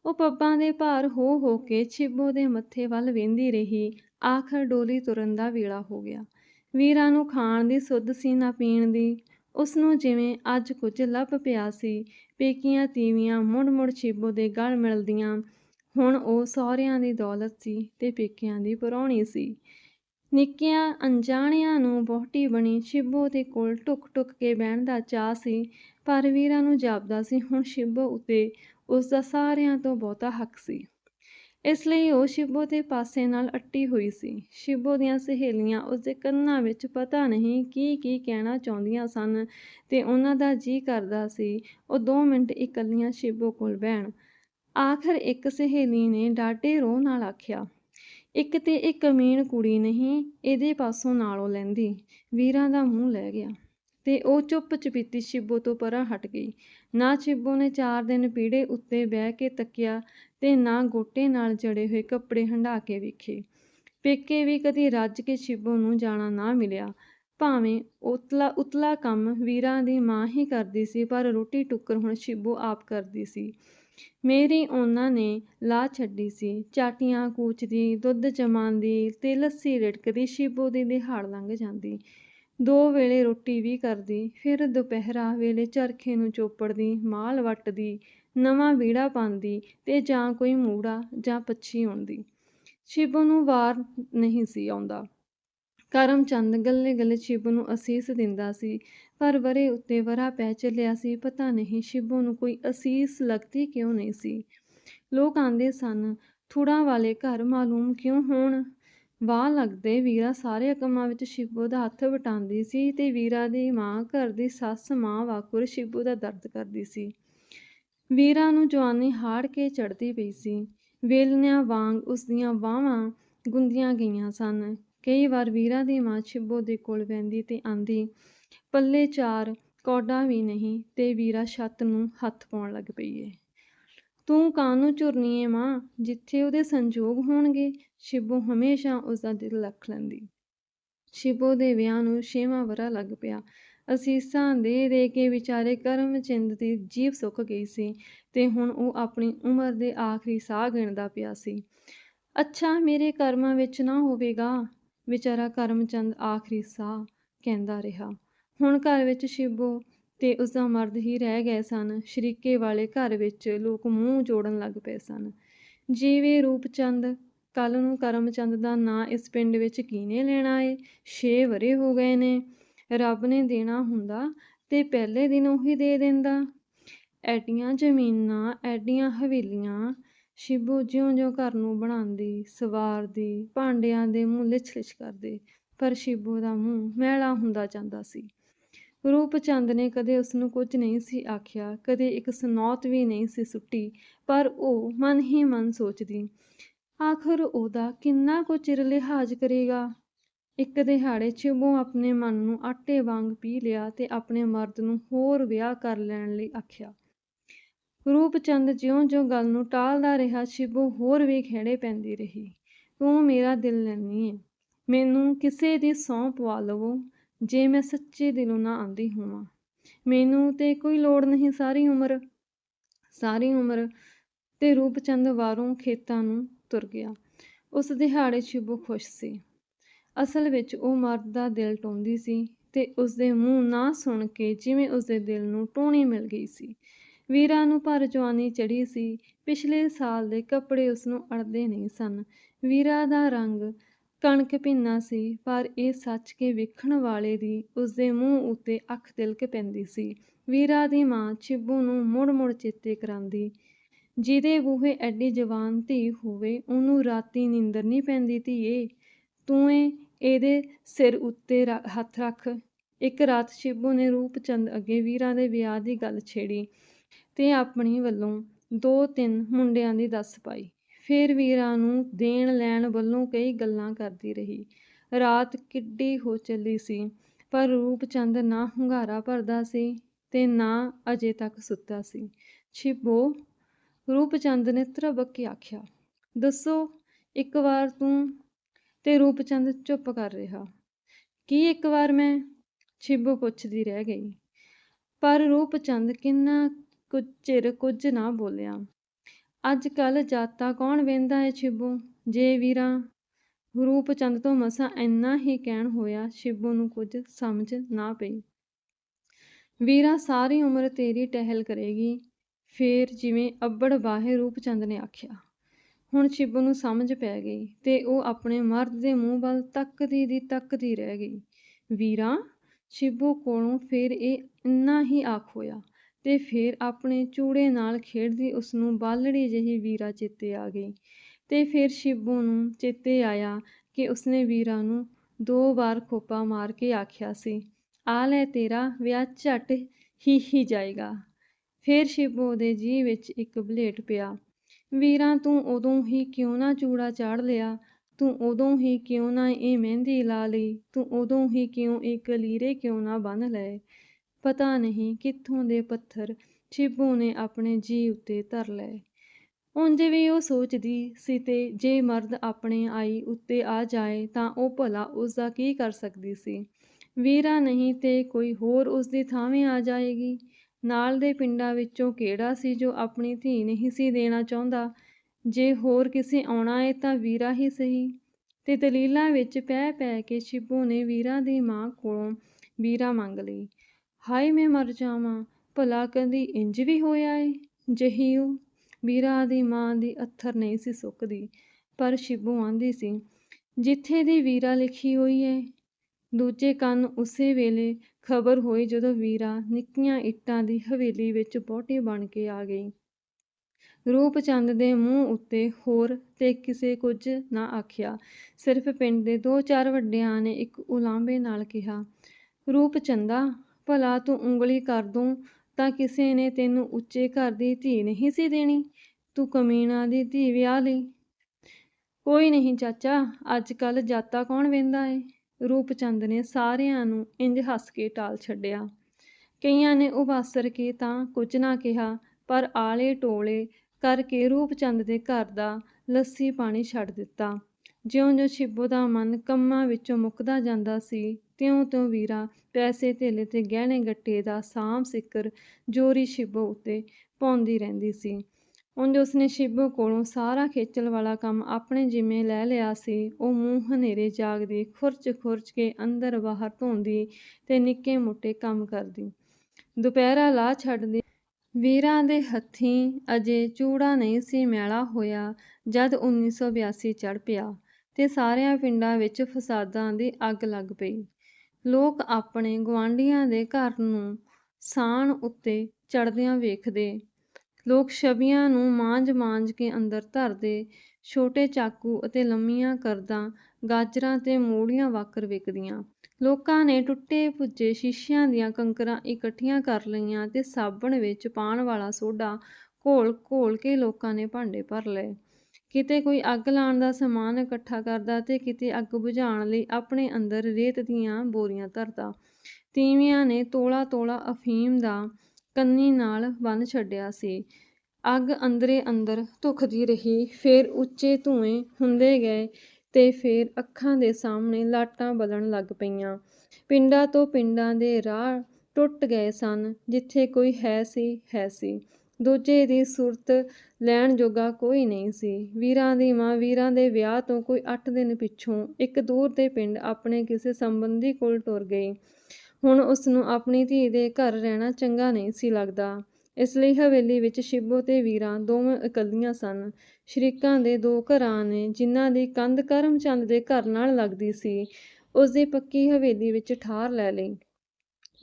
Speaker 1: ਉਹ ਪੱਬਾਂ ਦੇ ਭਾਰ ਹੋ ਹੋ ਕੇ ਸ਼ਿਬੂ ਦੇ ਮੱਥੇ ਵੱਲ ਵੇਂਦੀ ਰਹੀ। ਆਖਰ ਡੋਲੀ ਤੁਰਨ ਦਾ ਵੇਲਾ ਹੋ ਗਿਆ। ਵੀਰਾ ਨੂੰ ਖਾਣ ਦੀ ਸੁੱਧ ਸੀ ਨਾ ਪੀਣ ਦੀ। ਉਸ ਨੂੰ ਜਿਵੇਂ ਅੱਜ ਕੁਝ ਲੱਭ ਪਿਆ ਸੀ, ਪੇਕੀਆਂ ਤੀਵੀਆਂ ਮੁੜ-ਮੁੜ ਸ਼ਿਬੂ ਦੇ ਗਲ ਮਿਲਦੀਆਂ। ਹੁਣ ਉਹ ਸਹੁਰਿਆਂ ਦੀ ਦੌਲਤ ਸੀ ਤੇ ਪੇਕਿਆਂ ਦੀ ਪਰੌਣੀ ਸੀ। ਨਿੱਕਿਆਂ ਅਣਜਾਣਿਆਂ ਨੂੰ ਵਹੁਟੀ ਬਣੀ ਸ਼ਿਬੂ ਦੇ ਕੋਲ ਟੁਕ-ਟੁਕ ਕੇ ਬਹਿਣ ਦਾ ਚਾਅ ਸੀ, ਪਰ ਵੀਰਾਂ ਨੂੰ ਜਾਪਦਾ ਸੀ, ਹੁਣ ਸ਼ਿਬੂ ਉੱਤੇ ਉਸ ਦਾ ਸਾਰਿਆਂ ਤੋਂ ਬਹੁਤਾ ਹੱਕ ਸੀ। ਇਸ ਲਈ ਉਹ ਸ਼ਿਬੋ ਦੇ ਪਾਸੇ ਨਾਲ ਅੱਟੀ ਹੋਈ ਸੀ। ਸ਼ਿਬੋ ਦੀਆਂ ਸਹੇਲੀਆਂ ਉਸਦੇ ਕੰਨਾਂ ਵਿੱਚ ਪਤਾ ਨਹੀਂ ਕੀ ਕੀ ਕਹਿਣਾ ਚਾਹੁੰਦੀਆਂ ਸਨ ਤੇ ਉਹਨਾਂ ਦਾ ਜੀ ਕਰਦਾ ਸੀ, ਉਹ ਦੋ ਮਿੰਟ ਇਕੱਲੀਆਂ ਸ਼ਿਬੋ ਕੋਲ ਬਹਿਣ। ਆਖਰ ਇੱਕ ਸਹੇਲੀ ਨੇ ਡਾਢੇ ਰੋਹ ਨਾਲ ਆਖਿਆ ਇੱਕ ਤੇ ਇਹ ਕਮੀਣ ਕੁੜੀ ਨਹੀਂ, ਇਹਦੇ ਪਾਸੋਂ ਨਾਲੋਂ ਲੈਂਦੀ, ਵੀਰਾਂ ਦਾ ਮੂੰਹ ਲੈ ਗਿਆ। ਤੇ ਉਹ ਚੁੱਪ ਚਪੀਤੀ ਸ਼ਿਬੂ ਤੋਂ ਪਰਾਂ ਹਟ ਗਈ। ਨਾ ਸ਼ਿਬੂ ਨੇ ਚਾਰ ਦਿਨ ਪੀੜੇ ਉੱਤੇ ਬਹਿ ਕੇ ਤੱਕਿਆ ਤੇ ਨਾ ਗੋਟੇ ਨਾਲ ਜੜੇ ਹੋਏ ਕੱਪੜੇ ਹੰਢਾ ਕੇ ਵੇਖੇ। ਪੇਕੇ ਵੀ ਕਦੀ ਰੱਜ ਕੇ ਸ਼ਿਬੂ ਨੂੰ ਜਾਣਾ ਨਾ ਮਿਲਿਆ। ਭਾਵੇਂ ਉਤਲਾ ਉਤਲਾ ਕੰਮ ਵੀਰਾਂ ਦੀ ਮਾਂ ਹੀ ਕਰਦੀ ਸੀ, ਪਰ ਰੋਟੀ ਟੁੱਕਰ ਹੁਣ ਸ਼ਿਬੂ ਆਪ ਕਰਦੀ ਸੀ। ਮੇਰੀ ਉਹਨਾਂ ਨੇ ਲਾ ਛੱਡੀ ਸੀ। ਚਾਟੀਆਂ ਕੂਚਦੀ, ਦੁੱਧ ਜਮਾਂਦੀ ਤੇ ਲੱਸੀ ਰਿੜਕਦੀ, ਸ਼ਿਬੋ ਦੀ ਦਿਹਾੜ ਲੰਘ ਜਾਂਦੀ। ਦੋ ਵੇਲੇ ਰੋਟੀ ਵੀ ਕਰਦੀ, ਫਿਰ ਦੁਪਹਿਰਾ ਵੇਲੇ ਚਰਖੇ ਨੂੰ ਚੋਪੜਦੀ, ਮਾਲ ਵੱਟਦੀ, ਨਵਾਂ ਵੀੜਾ ਪਾਉਂਦੀ ਤੇ ਜਾਂ ਕੋਈ ਮੂੜਾ ਜਾਂ ਪੱਛੀ ਆਉਂਦੀ। ਸ਼ਿਬੋ ਨੂੰ ਵਾਰ ਨਹੀਂ ਸੀ ਆਉਂਦਾ। ਕਰਮਚੰਦ ਗੱਲੇ ਗੱਲੇ ਸ਼ਿਬੋ ਨੂੰ ਅਸੀਸ ਦਿੰਦਾ ਸੀ। ਪਰ ਵਰੇ ਉੱਤੇ ਵਰਾ ਪੈ ਚੱਲਿਆ ਸੀ। ਪਤਾ ਨਹੀਂ ਸ਼ਿਬੋ ਨੂੰ ਕੋਈ ਅਸੀਸ ਲੱਗਦੀ ਕਿਉਂ ਨਹੀਂ ਸੀ। ਲੋਕ ਆਂਦੇ ਸਨ ਥੁੜਾਂ ਵਾਲੇ ਘਰ ਮਾਲੂਮ ਕਿਉਂ ਹੋਣ? ਵਾਹ ਲੱਗਦੇ ਵੀਰਾ ਸਾਰੇ ਕੰਮਾਂ ਵਿੱਚ ਸ਼ਿਬੋ ਦਾ ਹੱਥ ਵਟਾਉਂਦੀ ਸੀ ਤੇ ਵੀਰਾ ਦੀ ਮਾਂ ਘਰ ਦੀ ਸੱਸ ਮਾਂ ਵਾਕੁਰ ਸ਼ਿਬੋ ਦਾ ਦਰਦ ਕਰਦੀ ਸੀ। ਵੀਰਾ ਨੂੰ ਜਵਾਨੀ ਹਾੜ ਕੇ ਚੜਦੀ ਪਈ ਸੀ। ਵੇਲਨਿਆਂ ਵਾਂਗ ਉਸ ਦੀਆਂ ਬਾਹਾਂ ਗੁੰਦੀਆਂ ਗਈਆਂ ਸਨ। ਕਈ ਵਾਰ ਵੀਰਾ ਦੀ ਮਾਂ ਸ਼ਿਬੋ ਦੇ ਕੋਲ ਬਹਿੰਦੀ ਤੇ ਆਂਦੀ, ਪੱਲੇ ਚਾਰ ਕੌਡਾ ਵੀ ਨਹੀਂ, ਤੇ ਵੀਰਾ ਛੱਤ ਨੂੰ ਹੱਥ ਪਾਉਣ ਲੱਗ ਪਈ ਏ ਤੂੰ ਕਾਹਨੂੰ ਝੁਰਨੀ ਏ ਮਾਂ, ਜਿੱਥੇ ਉਹਦੇ ਸੰਜੋਗ ਹੋਣਗੇ ਸ਼ਿਬੋ ਹਮੇਸ਼ਾ ਉਸਦਾ ਦਿਲ ਰੱਖ ਲੈਂਦੀ। ਸ਼ਿਬੋ ਦੇ ਵਿਆਹ ਨੂੰ ਛੇਵਾਂ ਵਰਾ ਲੱਗ ਪਿਆ। ਅਸੀਸਾਂ ਦੇ ਦੇ ਕੇ ਵਿਚਾਰੇ ਕਰਮਚੰਦ ਦੀ ਜੀਵ ਸੁੱਕ ਗਈ ਸੀ ਤੇ ਹੁਣ ਉਹ ਆਪਣੀ ਉਮਰ ਦੇ ਆਖਰੀ ਸਾਹ ਗਿਣਦਾ ਪਿਆ ਸੀ। ਅੱਛਾ, ਮੇਰੇ ਕਰਮਾਂ ਵਿੱਚ ਨਾ ਹੋਵੇਗਾ। ਵਿਚਾਰਾ ਕਰਮਚੰਦ ਆਖਰੀ ਸਾਹ ਕਹਿੰਦਾ ਰਿਹਾ। ਹੁਣ ਘਰ ਵਿੱਚ ਸ਼ਿਬੋ ਤੇ ਉਸਦਾ ਮਰਦ ਹੀ ਰਹਿ ਗਏ ਸਨ। ਸ਼ਰੀਕੇ ਵਾਲੇ ਘਰ ਵਿੱਚ ਲੋਕ ਮੂੰਹ ਜੋੜਨ ਲੱਗ ਪਏ ਸਨ। ਜਿਵੇਂ ਰੂਪਚੰਦ ਕੱਲ ਨੂੰ ਕਰਮਚੰਦ ਦਾ ਨਾਂ ਇਸ ਪਿੰਡ ਵਿੱਚ ਕਿਹਨੇ ਲੈਣਾ ਏ ਛੇ ਵਰੇ ਹੋ ਗਏ ਨੇ। ਰੱਬ ਨੇ ਦੇਣਾ ਹੁੰਦਾ ਤੇ ਪਹਿਲੇ ਦਿਨ ਉਹੀ ਦੇ ਦਿੰਦਾ। ਐਡੀਆਂ ਜ਼ਮੀਨਾਂ, ਐਡੀਆਂ ਹਵੇਲੀਆਂ ਸ਼ਿਬੂ ਜਿਉਂ-ਜਿਉਂ ਘਰ ਨੂੰ ਬਣਾਉਂਦੀ, ਸਵਾਰਦੀ, ਭਾਂਡਿਆਂ ਦੇ ਮੂੰਹ ਲਿਛ-ਲਿਛ ਕਰਦੇ, ਪਰ ਸ਼ਿਬੂ ਦਾ ਮੂੰਹ ਮੈਲਾ ਹੁੰਦਾ ਜਾਂਦਾ ਸੀ। ਰੂਪ ਚੰਦ ਨੇ ਕਦੇ ਉਸ ਨੂੰ ਕੁਝ ਨਹੀਂ ਸੀ ਆਖਿਆ, ਕਦੇ ਇੱਕ ਸਨੌਤ ਵੀ ਨਹੀਂ ਸੀ ਸੁੱਟੀ, ਪਰ ਉਹ ਮਨ ਹੀ ਮਨ ਸੋਚਦੀ, ਆਖਰ ਉਹਦਾ ਕਿੰਨਾ ਕੁ ਚਿਰ ਲਿਹਾਜ਼ ਕਰੇਗਾ? ਇੱਕ ਦਿਹਾੜੇ ਸ਼ਿਬੂ ਆਪਣੇ ਮਨ ਨੂੰ ਆਟੇ ਵਾਂਗ ਪੀ ਲਿਆ ਤੇ ਆਪਣੇ ਮਰਦ ਨੂੰ ਹੋਰ ਵਿਆਹ ਕਰ ਲੈਣ ਲਈ ਆਖਿਆ। ਰੂਪਚੰਦ ਜਿਉਂ-ਜਿਉਂ ਗੱਲ ਨੂੰ ਟਾਲਦਾ ਰਿਹਾ, ਸ਼ਿਬੂ ਹੋਰ ਵੀ ਖੇੜੇ ਪੈਂਦੀ ਰਹੀ। ਤੂੰ ਮੇਰਾ ਦਿਲ ਲੈਣੀ ਏ। ਮੈਨੂੰ ਕਿਸੇ ਦੀ ਸਹੁੰ ਪਵਾ ਲਵੋ, ਜੇ ਮੈਂ ਸੱਚੇ ਦਿਲੋਂ ਨਾ ਆਂਦੀ ਹੋਵਾਂ। ਮੈਨੂੰ ਤੇ ਕੋਈ ਲੋੜ ਨਹੀਂ ਸਾਰੀ ਉਮਰ। ਸਾਰੀ ਉਮਰ ਤੇ ਰੂਪਚੰਦ ਵਾਰੋਂ ਖੇਤਾਂ ਨੂੰ ਤੁਰ ਗਿਆ। ਉਸ ਦਿਹਾੜੇ ਸ਼ਿਬੂ ਖੁਸ਼ ਸੀ। ਅਸਲ ਵਿੱਚ ਉਹ ਮਰਦ ਦਾ ਦਿਲ ਟੋਂਦੀ ਸੀ ਤੇ ਉਸਦੇ ਮੂੰਹ ਨਾ ਸੁਣ ਕੇ ਜਿਵੇਂ ਉਸਦੇ ਦਿਲ ਨੂੰ ਟੋਣੀ ਮਿਲ ਗਈ ਸੀ। ਵੀਰਾ ਨੂੰ ਭਰ ਜਵਾਨੀ ਚੜੀ ਸੀ। ਪਿਛਲੇ ਸਾਲ ਦੇ ਕੱਪੜੇ ਉਸ ਨੂੰ ਅੜਦੇ ਨਹੀਂ ਸਨ। ਵੀਰਾ ਦਾ ਰੰਗ ਕਣਕ ਭਿੰਨਾ ਸੀ, ਪਰ ਇਹ ਸੱਚ ਕੇ ਵੇਖਣ ਵਾਲੇ ਦੀ ਉਸਦੇ ਮੂੰਹ ਉੱਤੇ ਅੱਖ ਤਿਲਕ ਪੈਂਦੀ ਸੀ। ਵੀਰਾ ਦੀ ਮਾਂ ਛਿੱਬੂ ਨੂੰ ਮੁੜ-ਮੁੜ ਚੇਤੇ ਕਰਾਂਦੀ। ਜਿਹਦੇ ਬੂਹੇ ਐਡੀ ਜਵਾਨ ਧੀ ਹੋਵੇ, ਉਹਨੂੰ ਰਾਤੀ ਨੀਂਦਰ ਨਹੀਂ ਪੈਂਦੀ ਧੀਏ। ਤੂੰ ਏ, ਇਹਦੇ ਸਿਰ ਉੱਤੇ ਹੱਥ ਰੱਖ। ਇੱਕ ਰਾਤ ਸ਼ਿਬੂ ਨੇ ਰੂਪਚੰਦ ਅੱਗੇ ਵੀਰਾਂ ਦੇ ਵਿਆਹ ਦੀ ਗੱਲ ਛੇੜੀ। ਤੇ ਆਪਣੀ ਵੱਲੋਂ ਦੋ ਤਿੰਨ ਮੁੰਡਿਆਂ ਦੀ ਦੱਸ ਪਾਈ। ਫਿਰ ਵੀਰਾਂ ਨੂੰ ਦੇਣ ਲੈਣ ਵੱਲੋਂ ਕਈ ਗੱਲਾਂ ਕਰਦੀ ਰਹੀ। ਰਾਤ ਕਿੱਡੀ ਹੋ ਚੱਲੀ ਸੀ, ਪਰ ਰੂਪਚੰਦ ਨਾ ਹੁੰਗਾਰਾ ਭਰਦਾ ਸੀ ਤੇ ਨਾ ਅਜੇ ਤੱਕ ਸੁੱਤਾ ਸੀ। ਛਿਬੋ ਰੂਪਚੰਦ ਨੇ ਤਰਬਕ ਕੇ ਆਖਿਆ, ਦੱਸੋ, ਇੱਕ ਵਾਰ ਤੂੰ ਤੇ ਰੂਪਚੰਦ ਚੁੱਪ ਕਰ ਰਿਹਾ। ਕੀ ਇੱਕ ਵਾਰ ਮੈਂ? ਛਿਬੋ ਪੁੱਛਦੀ ਰਹਿ ਗਈ, ਪਰ ਰੂਪਚੰਦ ਕਿੰਨਾ ਕੁਝ ਚਿਰ ਕੁਝ ਨਾ ਬੋਲਿਆ। ਅੱਜ ਕੱਲ ਜਾਤਾ ਕੌਣ ਵੇਂਦਾ ਏ ਛਿਬੂ ਜੇ ਵੀਰਾਂ ਰੂਪਚੰਦ ਤੋਂ ਮਸਾਂ ਇੰਨਾ ਹੀ ਕਹਿਣ ਹੋਇਆ ਛਿਬੂ ਨੂੰ ਕੁਝ ਸਮਝ ਨਾ ਪਈ। ਵੀਰਾ ਸਾਰੀ ਉਮਰ ਤੇਰੀ ਟਹਿਲ ਕਰੇਗੀ, ਫੇਰ ਜਿਵੇਂ ਅੱਬੜ ਬਾਹੇ ਰੂਪਚੰਦ ਨੇ ਆਖਿਆ। ਹੁਣ ਛਿਬੂ ਨੂੰ ਸਮਝ ਪੈ ਗਈ ਤੇ ਉਹ ਆਪਣੇ ਮਰਦ ਦੇ ਮੂੰਹ ਵੱਲ ਤੱਕਦੀ ਦੀ ਤੱਕਦੀ ਰਹਿ ਗਈ। ਵੀਰਾ ਛਿਬੂ ਕੋਲੋਂ ਫੇਰ ਇਹ ਇੰਨਾ ਹੀ ਆਖ ਹੋਇਆ। ਤੇ ਫੇਰ ਆਪਣੇ ਚੂੜੇ ਨਾਲ ਖੇਡਦੀ ਉਸ ਨੂੰ ਬਾਲੜੀ ਜਿਹੀ ਵੀਰਾ ਚੇਤੇ ਆ ਗਈ ਤੇ ਫਿਰ ਸ਼ਿਬੂ ਨੂੰ ਚੇਤੇ ਆਇਆ ਕਿ ਉਸਨੇ ਵੀਰਾ ਨੂੰ ਦੋ ਵਾਰ ਖੋਪਾ ਮਾਰ ਕੇ ਆਖਿਆ ਸੀ, ਆ ਲੈ ਤੇਰਾ, ਵਿਆਹ ਝਟ ਹੀ ਹੀ ਜਾਏਗਾ। ਫਿਰ ਸ਼ਿਬੂ ਦੇ ਜੀ ਵਿੱਚ ਇੱਕ ਬਲੇਟ ਪਿਆ, ਵੀਰਾ, ਤੂੰ ਉਦੋਂ ਹੀ ਕਿਉਂ ਨਾ ਚੂੜਾ ਚਾੜ ਲਿਆ? ਤੂੰ ਉਦੋਂ ਹੀ ਕਿਉਂ ਨਾ ਇਹ ਮਹਿੰਦੀ ਲਾ ਲਈ? ਤੂੰ ਉਦੋਂ ਹੀ ਕਿਉਂ ਇਹ ਕਲੀਰੇ ਕਿਉਂ ਨਾ ਬੰਨ ਲਏ? ਪਤਾ ਨਹੀਂ ਕਿੱਥੋਂ ਦੇ ਪੱਥਰ ਛਿਬੂ ਨੇ ਆਪਣੇ ਜੀ ਉੱਤੇ ਧਰ ਲਏ। ਉਂਝ ਵੀ ਉਹ ਸੋਚਦੀ ਸੀ ਤੇ ਜੇ ਮਰਦ ਆਪਣੇ ਆਈ ਉੱਤੇ ਆ ਜਾਏ ਤਾਂ ਉਹ ਭਲਾ ਉਸ ਦਾ ਕੀ ਕਰ ਸਕਦੀ ਸੀ। ਵੀਰਾ ਨਹੀਂ ਤੇ ਕੋਈ ਹੋਰ ਉਸ ਦੀ ਥਾਵੇਂ ਆ ਜਾਏਗੀ। ਨਾਲ ਦੇ ਪਿੰਡਾਂ ਵਿੱਚੋਂ ਕਿਹੜਾ ਸੀ ਜੋ ਆਪਣੀ ਧੀ ਨਹੀਂ ਸੀ ਦੇਣਾ ਚਾਹੁੰਦਾ? ਜੇ ਹੋਰ ਕਿਸੇ ਆਉਣਾ ਏ ਤਾਂ ਵੀਰਾ ਹੀ ਸਹੀ। ਤੇ ਦਲੀਲਾਂ ਵਿੱਚ ਪੈ ਪੈ ਕੇ ਸ਼ਿਬੂ ਨੇ ਵੀਰਾ ਦੀ ਮਾਂ ਕੋਲੋਂ ਵੀਰਾ ਮੰਗ ਲਈ। ਹਾਏ ਮੈਂ ਮਰ ਜਾਵਾਂ, ਭਲਾ ਕਦੀ ਇੰਜ ਵੀ ਹੋਇਆ ਏ? ਜਹੀ ਉਹ ਵੀਰਾ ਦੀ ਮਾਂ ਦੀ ਅੱਥਰ ਨਹੀਂ ਸੀ ਸੁੱਕਦੀ, ਪਰ ਸ਼ਿਬੂ ਆਂਦੀ ਸੀ, ਜਿੱਥੇ ਦੀ ਵੀਰਾ ਲਿਖੀ ਹੋਈ ਏ? ਦੂਜੇ ਕੰਨ ਉਸੇ ਵੇਲੇ ਖਬਰ ਹੋਈ ਜਦੋਂ ਵੀਰਾ ਨਿੱਕੀਆਂ ਇੱਟਾਂ ਦੀ ਹਵੇਲੀ ਵਿੱਚ ਬੋਟੀ ਬਣ ਕੇ ਆ ਗਈ। ਰੂਪਚੰਦ ਦੇ ਮੂੰਹ ਉੱਤੇ ਹੋਰ ਤੇ ਕਿਸੇ ਕੁਝ ਨਾ ਆਖਿਆ। ਸਿਰਫ ਪਿੰਡ ਦੇ ਦੋ ਚਾਰ ਵੱਡਿਆਂ ਨੇ ਇੱਕ ਉਲਾਂਭੇ ਨਾਲ ਕਿਹਾ ਰੂਪਚੰਦਾ ਭਲਾ ਤੂੰ ਉਂਗਲੀ ਕਰ ਦੂੰ, ਤਾਂ ਕਿਸੇ ਨੇ ਤੈਨੂੰ ਉੱਚੇ ਘਰ ਦੀ ਧੀ ਨਹੀਂ ਸੀ ਦੇਣੀ। ਤੂੰ ਕਮੀਨਾ ਦੀ ਧੀ ਵਿਆਹ ਲਈ। ਕੋਈ ਨਹੀਂ ਚਾਚਾ ਅੱਜ ਕੱਲ ਜਾਤਾ ਕੌਣ ਵੇਂਦਾ ਏ? ਰੂਪਚੰਦ ਨੇ ਸਾਰਿਆਂ ਨੂੰ ਇੰਜ ਹੱਸ ਕੇ ਟਾਲ ਛੱਡਿਆ। ਕਈਆਂ ਨੇ ਉਬਾਸਰ ਕੇ ਤਾਂ ਕੁਝ ਨਾ ਕਿਹਾ, ਪਰ ਆਲੇ ਟੋਲੇ ਕਰਕੇ ਰੂਪਚੰਦ ਦੇ ਘਰ ਦਾ ਲੱਸੀ ਪਾਣੀ ਛੱਡ ਦਿੱਤਾ। ਜਿਉਂ-ਜਿਉਂ ਸ਼ਿਬੂ ਦਾ ਮਨ ਕੰਮਾਂ ਵਿੱਚੋਂ ਮੁੱਕਦਾ ਜਾਂਦਾ ਸੀ, ਤਿਉਂ-ਤਿਉਂ ਵੀਰਾ ਪੈਸੇ ਧੇਲੇ ਤੇ ਗਹਿਣੇ ਗੱਟੇ ਦਾ ਸਾਂਭ ਸਿੱਕਰ ਜੋਰੀ ਸ਼ਿਬੋ ਉੱਤੇ ਪਾਉਂਦੀ ਰਹਿੰਦੀ ਸੀ। ਉਂਝ ਉਸਨੇ ਸ਼ਿਬੋ ਕੋਲੋਂ ਸਾਰਾ ਖੇਚਲ ਵਾਲਾ ਕੰਮ ਆਪਣੇ ਜਿਵੇਂ ਲੈ ਲਿਆ ਸੀ। ਉਹ ਮੂੰਹ ਹਨੇਰੇ ਜਾਗਦੀ ਖੁਰਚ-ਖੁਰਚ ਕੇ ਅੰਦਰ ਬਾਹਰ ਧੋਂਦੀ ਤੇ ਨਿੱਕੇ ਮੋਟੇ ਕੰਮ ਕਰਦੀ। ਦੁਪਹਿਰਾ ਲਾ ਛੱਡਦੀ। ਵੀਰਾਂ ਦੇ ਹੱਥੀਂ ਅਜੇ ਚੂੜਾ ਨਹੀਂ ਸੀ ਮੈਲਾ ਹੋਇਆ ਜਦ 1982 ਚੜ ਪਿਆ ਤੇ ਸਾਰਿਆਂ ਪਿੰਡਾਂ ਵਿੱਚ ਫਸਾਦਾਂ ਦੀ ਅੱਗ ਲੱਗ ਪਈ। ਲੋਕ ਆਪਣੇ ਗੁਆਂਢੀਆਂ ਦੇ ਘਰ ਨੂੰ ਸਾਣ ਉੱਤੇ ਚੜ੍ਹਦਿਆਂ ਵੇਖਦੇ। ਲੋਕ ਛਵੀਆਂ ਨੂੰ ਮਾਂਜ-ਮਾਂਜ ਕੇ ਅੰਦਰ ਧਰਦੇ। ਛੋਟੇ ਚਾਕੂ ਅਤੇ ਲੰਮੀਆਂ ਕਰਦਾਂ ਗਾਜਰਾਂ ਤੇ ਮੂਲੀਆਂ ਵਾਕਰ ਵਿਕਦੀਆਂ ਲੋਕਾਂ ਨੇ ਟੁੱਟੇ ਭੁੱਜੇ ਸ਼ੀਸ਼ਿਆਂ ਦੀਆਂ ਕੰਕਰਾਂ ਇਕੱਠੀਆਂ ਕਰ ਲਈਆਂ ਤੇ ਸਾਬਣ ਵਿੱਚ ਪਾਣ ਵਾਲਾ ਸੋਡਾ ਘੋਲ-ਘੋਲ ਕੇ ਲੋਕਾਂ ਨੇ ਭਾਂਡੇ ਭਰ ਲਏ। ਕਿਤੇ ਕੋਈ ਅੱਗ ਲਾਉਣ ਦਾ ਸਮਾਨ ਇਕੱਠਾ ਕਰਦਾ ਤੇ ਕਿਤੇ ਅੱਗ ਬੁਝਾਉਣ ਲਈ ਆਪਣੇ ਅੰਦਰ ਰੇਤ ਦੀਆਂ ਬੋਰੀਆਂ ਧਰਦਾ। ਤੀਵੀਆਂ ਨੇ ਤੋਲਾ-ਤੋਲਾ ਅਫੀਮ ਦਾ ਕੰਨੀ ਨਾਲ ਬੰਨ ਛੱਡਿਆ ਸੀ। ਅੱਗ ਅੰਦਰੇ ਅੰਦਰ ਧੁਖਦੀ ਰਹੀ, ਫੇਰ ਉੱਚੇ ਧੂੰਏਂ ਹੁੰਦੇ ਗਏ ਤੇ ਫੇਰ ਅੱਖਾਂ ਦੇ ਸਾਹਮਣੇ ਲਾਟਾਂ ਬਲਣ ਲੱਗ ਪਈਆਂ। ਪਿੰਡਾਂ ਤੋਂ ਪਿੰਡਾਂ ਦੇ ਰਾਹ ਟੁੱਟ ਗਏ ਸਨ, ਜਿੱਥੇ ਕੋਈ ਹੈ ਸੀ ਹੈ ਸੀ। ਦੂਜੇ ਦੀ ਸੁਰਤ ਲੈਣ ਜੋਗਾ ਕੋਈ ਨਹੀਂ ਸੀ। ਵੀਰਾਂ ਦੀ ਮਾਂ ਵੀਰਾਂ ਦੇ ਵਿਆਹ ਤੋਂ ਕੋਈ 8 ਦਿਨ ਪਿੱਛੋਂ ਇੱਕ ਦੂਰ ਦੇ ਪਿੰਡ ਆਪਣੇ ਕਿਸੇ ਸੰਬੰਧੀ ਕੋਲ ਟੁਰ ਗਈ। ਹੁਣ ਉਸ ਨੂੰ ਆਪਣੀ ਧੀ ਦੇ ਘਰ ਰਹਿਣਾ ਚੰਗਾ ਨਹੀਂ ਸੀ ਲੱਗਦਾ। ਇਸ ਲਈ ਹਵੇਲੀ ਵਿੱਚ ਸ਼ਿਬੋ ਤੇ ਵੀਰਾਂ ਦੋਵੇਂ ਇਕੱਲੀਆਂ ਸਨ। ਸ਼ਰੀਕਾਂ ਦੇ ਦੋ ਘਰਾਂ ਨੇ, ਜਿਨ੍ਹਾਂ ਦੀ ਕੰਧ ਕਰਮਚੰਦ ਦੇ ਘਰ ਨਾਲ ਲੱਗਦੀ ਸੀ ਉਸ ਦੀ ਪੱਕੀ ਹਵੇਲੀ ਵਿੱਚ ਠਾਰ ਲੈ ਲਈ।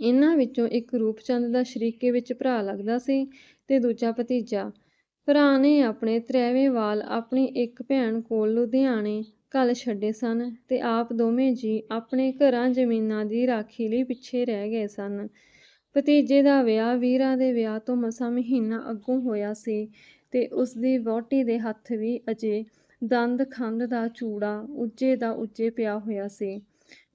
Speaker 1: ਇਹਨਾਂ ਵਿੱਚੋਂ ਇੱਕ ਰੂਪਚੰਦ ਦਾ ਸ਼ਰੀਕੇ ਵਿੱਚ ਭਰਾ ਲੱਗਦਾ ਸੀ ਤੇ ਦੂਜਾ ਭਤੀਜਾ। ਭਰਾ ਨੇ ਆਪਣੇ ਤ੍ਰੈਵੇਂ ਵਾਲ ਆਪਣੀ ਇੱਕ ਭੈਣ ਕੋਲ ਲੁਧਿਆਣੇ ਘੱਲ ਛੱਡੇ ਸਨ ਤੇ ਆਪ ਦੋਵੇਂ ਜੀ ਆਪਣੇ ਘਰਾਂ ਜ਼ਮੀਨਾਂ ਦੀ ਰਾਖੀ ਲਈ ਪਿੱਛੇ ਰਹਿ ਗਏ ਸਨ। ਭਤੀਜੇ ਦਾ ਵਿਆਹ ਵੀਰਾਂ ਦੇ ਵਿਆਹ ਤੋਂ ਮਸਾਂ ਮਹੀਨਾ ਅੱਗੋਂ ਹੋਇਆ ਸੀ ਤੇ ਉਸਦੀ ਵਹੁਟੀ ਦੇ ਹੱਥ ਵੀ ਅਜੇ ਦੰਦ ਖੰਦ ਦਾ ਚੂੜਾ ਉੱਜੇ ਦਾ ਉੱਜੇ ਪਿਆ ਹੋਇਆ ਸੀ।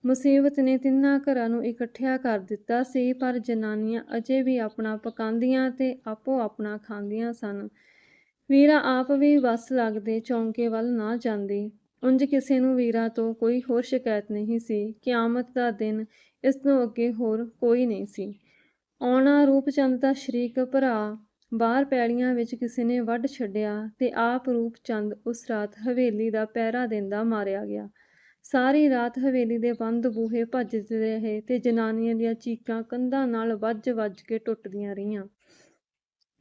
Speaker 1: ਮੁਸੀਬਤ ਨੇ ਤਿੰਨਾਂ ਘਰਾਂ ਨੂੰ ਇਕੱਠਿਆ ਕਰ ਦਿੱਤਾ ਸੀ, ਪਰ ਜਨਾਨੀਆਂ ਅਜੇ ਵੀ ਆਪਣਾ ਪਕਾਉਂਦੀਆਂ ਤੇ ਆਪੋ ਆਪਣਾ ਖਾਂਦੀਆਂ ਸਨ। ਵੀਰਾ ਆਪ ਵੀ ਬਸ ਲੱਗਦੇ ਚੌਂਕੇ ਵੱਲ ਨਾ ਜਾਂਦੀ। ਉਂਝ ਕਿਸੇ ਨੂੰ ਵੀਰਾ ਤੋਂ ਕੋਈ ਹੋਰ ਸ਼ਿਕਾਇਤ ਨਹੀਂ ਸੀ। ਕਿਆਮਤ ਦਾ ਦਿਨ ਇਸ ਤੋਂ ਅੱਗੇ ਹੋਰ ਕੋਈ ਨਹੀਂ ਸੀ। ਆਉਣਾ ਰੂਪਚੰਦ ਦਾ ਸ਼ਰੀਕ ਭਰਾ, ਬਾਹਰ ਪੈੜੀਆਂ ਵਿੱਚ ਕਿਸੇ ਨੇ ਵੱਢ ਛੱਡਿਆ ਤੇ ਆਪ ਰੂਪਚੰਦ ਉਸ ਰਾਤ ਹਵੇਲੀ ਦਾ ਪਹਿਰਾ ਦਿੰਦਾ ਮਾਰਿਆ ਗਿਆ। ਸਾਰੀ ਰਾਤ ਹਵੇਲੀ ਦੇ ਬੰਦ ਬੂਹੇ ਭੱਜਦੇ ਰਹੇ ਤੇ ਜਨਾਨੀਆਂ ਦੀਆਂ ਚੀਕਾਂ ਕੰਧਾਂ ਨਾਲ ਵੱਜ-ਵੱਜ ਕੇ ਟੁੱਟਦੀਆਂ ਰਹੀਆਂ।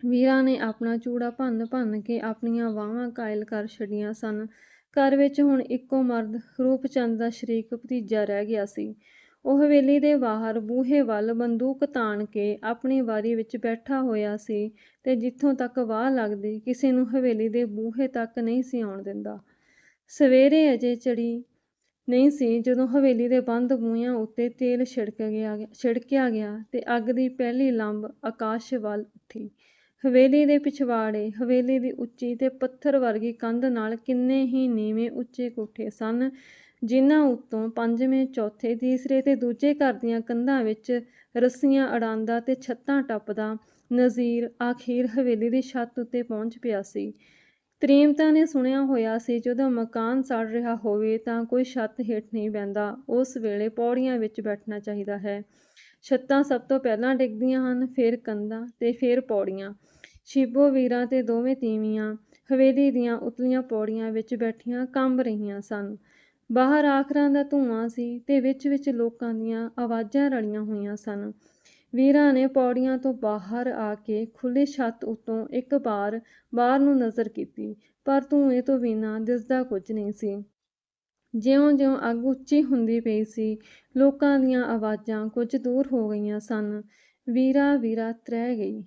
Speaker 1: ਵੀਰਾ ਨੇ ਆਪਣਾ ਚੂੜਾ ਭੰਨ-ਭੰਨ ਕੇ ਆਪਣੀਆਂ ਬਾਹਾਂ ਕਾਇਲ ਕਰ ਛੱਡੀਆਂ ਸਨ। ਘਰ ਵਿੱਚ ਹੁਣ ਇੱਕੋ ਮਰਦ, ਰੂਪਚੰਦ ਦਾ ਸ਼ਰੀਕ ਭਤੀਜਾ ਰਹਿ ਗਿਆ ਸੀ। ਉਹ ਹਵੇਲੀ ਦੇ ਬਾਹਰ ਬੂਹੇ ਵੱਲ ਬੰਦੂਕ ਤਾਣ ਕੇ ਆਪਣੀ ਵਾਰੀ ਵਿੱਚ ਬੈਠਾ ਹੋਇਆ ਸੀ ਤੇ ਜਿੱਥੋਂ ਤੱਕ ਵਾਹ ਲੱਗਦੀ, ਕਿਸੇ ਨੂੰ ਹਵੇਲੀ ਦੇ ਬੂਹੇ ਤੱਕ ਨਹੀਂ ਸੀ ਆਉਣ ਦਿੰਦਾ। ਸਵੇਰੇ ਅਜੇ ਚੜੀ ਨਹੀਂ ਸੀ, ਜਦੋਂ ਹਵੇਲੀ ਦੇ ਬੰਦ ਬੂਹਿਆਂ ਉੱਤੇ ਤੇਲ ਛਿੜਕ ਗਿਆ, ਛਿੜਕਿਆ ਗਿਆ ਤੇ ਅੱਗ ਦੀ ਪਹਿਲੀ ਲੰਬ ਆਕਾਸ਼ ਵੱਲ ਉੱਠੀ। ਹਵੇਲੀ ਦੇ ਪਿਛਵਾੜੇ, ਹਵੇਲੀ ਦੀ ਉੱਚੀ ਤੇ ਪੱਥਰ ਵਰਗੀ ਕੰਧ ਨਾਲ ਕਿੰਨੇ ਹੀ ਨੀਵੇਂ ਉੱਚੇ ਕੋਠੇ ਸਨ, ਜਿਨ੍ਹਾਂ ਉੱਤੋਂ ਪੰਜਵੇਂ, ਚੌਥੇ, ਤੀਸਰੇ ਤੇ ਦੂਜੇ ਘਰ ਦੀਆਂ ਕੰਧਾਂ ਵਿੱਚ ਰੱਸੀਆਂ ਅੜਾਂਦਾ ਤੇ ਛੱਤਾਂ ਟੱਪਦਾ ਨਜ਼ੀਰ ਆਖੀਰ ਹਵੇਲੀ ਦੀ ਛੱਤ ਉੱਤੇ ਪਹੁੰਚ ਪਿਆ ਸੀ। ਤ੍ਰੀਮਤਾ ਨੇ ਸੁਣਿਆ ਹੋਇਆ ਸੀ, ਜਦੋਂ ਮਕਾਨ ਸੜ ਰਿਹਾ ਹੋਵੇ ਤਾਂ ਕੋਈ ਛੱਤ ਹੇਠ ਨਹੀਂ ਬਹਿੰਦਾ। ਉਸ ਵੇਲੇ ਪੌੜੀਆਂ ਵਿੱਚ ਬੈਠਣਾ ਚਾਹੀਦਾ ਹੈ। ਛੱਤਾਂ ਸਭ ਤੋਂ ਪਹਿਲਾਂ ਡਿੱਗਦੀਆਂ ਹਨ, ਫਿਰ ਕੰਧਾਂ ਤੇ ਫਿਰ ਪੌੜੀਆਂ। ਸ਼ਿਬੋ ਵੀਰਾਂ ਤੇ ਦੋਵੇਂ ਤੀਵੀਆਂ ਹਵੇਲੀ ਦੀਆਂ ਉਤਲੀਆਂ ਪੌੜੀਆਂ ਵਿੱਚ ਬੈਠੀਆਂ ਕੰਬ ਰਹੀਆਂ ਸਨ। ਬਾਹਰ ਆਖਰਾਂ ਦਾ ਧੂੰਆਂ ਸੀ ਤੇ ਵਿੱਚ ਵਿੱਚ ਲੋਕਾਂ ਦੀਆਂ ਆਵਾਜ਼ਾਂ ਰਲੀਆਂ ਹੋਈਆਂ ਸਨ। ਵੀਰਾਂ ਨੇ ਪੌੜੀਆਂ ਤੋਂ ਬਾਹਰ ਆ ਕੇ ਖੁੱਲੀ ਛੱਤ ਉੱਤੋਂ ਇੱਕ ਵਾਰ ਬਾਹਰ ਨੂੰ ਨਜ਼ਰ ਕੀਤੀ, ਪਰ ਧੂਏ ਤੋਂ ਬਿਨਾਂ ਦਿਸਦਾ ਕੁਝ ਨਹੀਂ ਸੀ। ਜਿਉਂ-ਜਿਉਂ ਅੱਗ ਉੱਚੀ ਹੁੰਦੀ ਪਈ ਸੀ, ਲੋਕਾਂ ਦੀਆਂ ਆਵਾਜ਼ਾਂ ਕੁਝ ਦੂਰ ਹੋ ਗਈਆਂ ਸਨ। ਵੀਰਾ ਵੀਰਾ ਤ੍ਰਹਿ ਗਈ।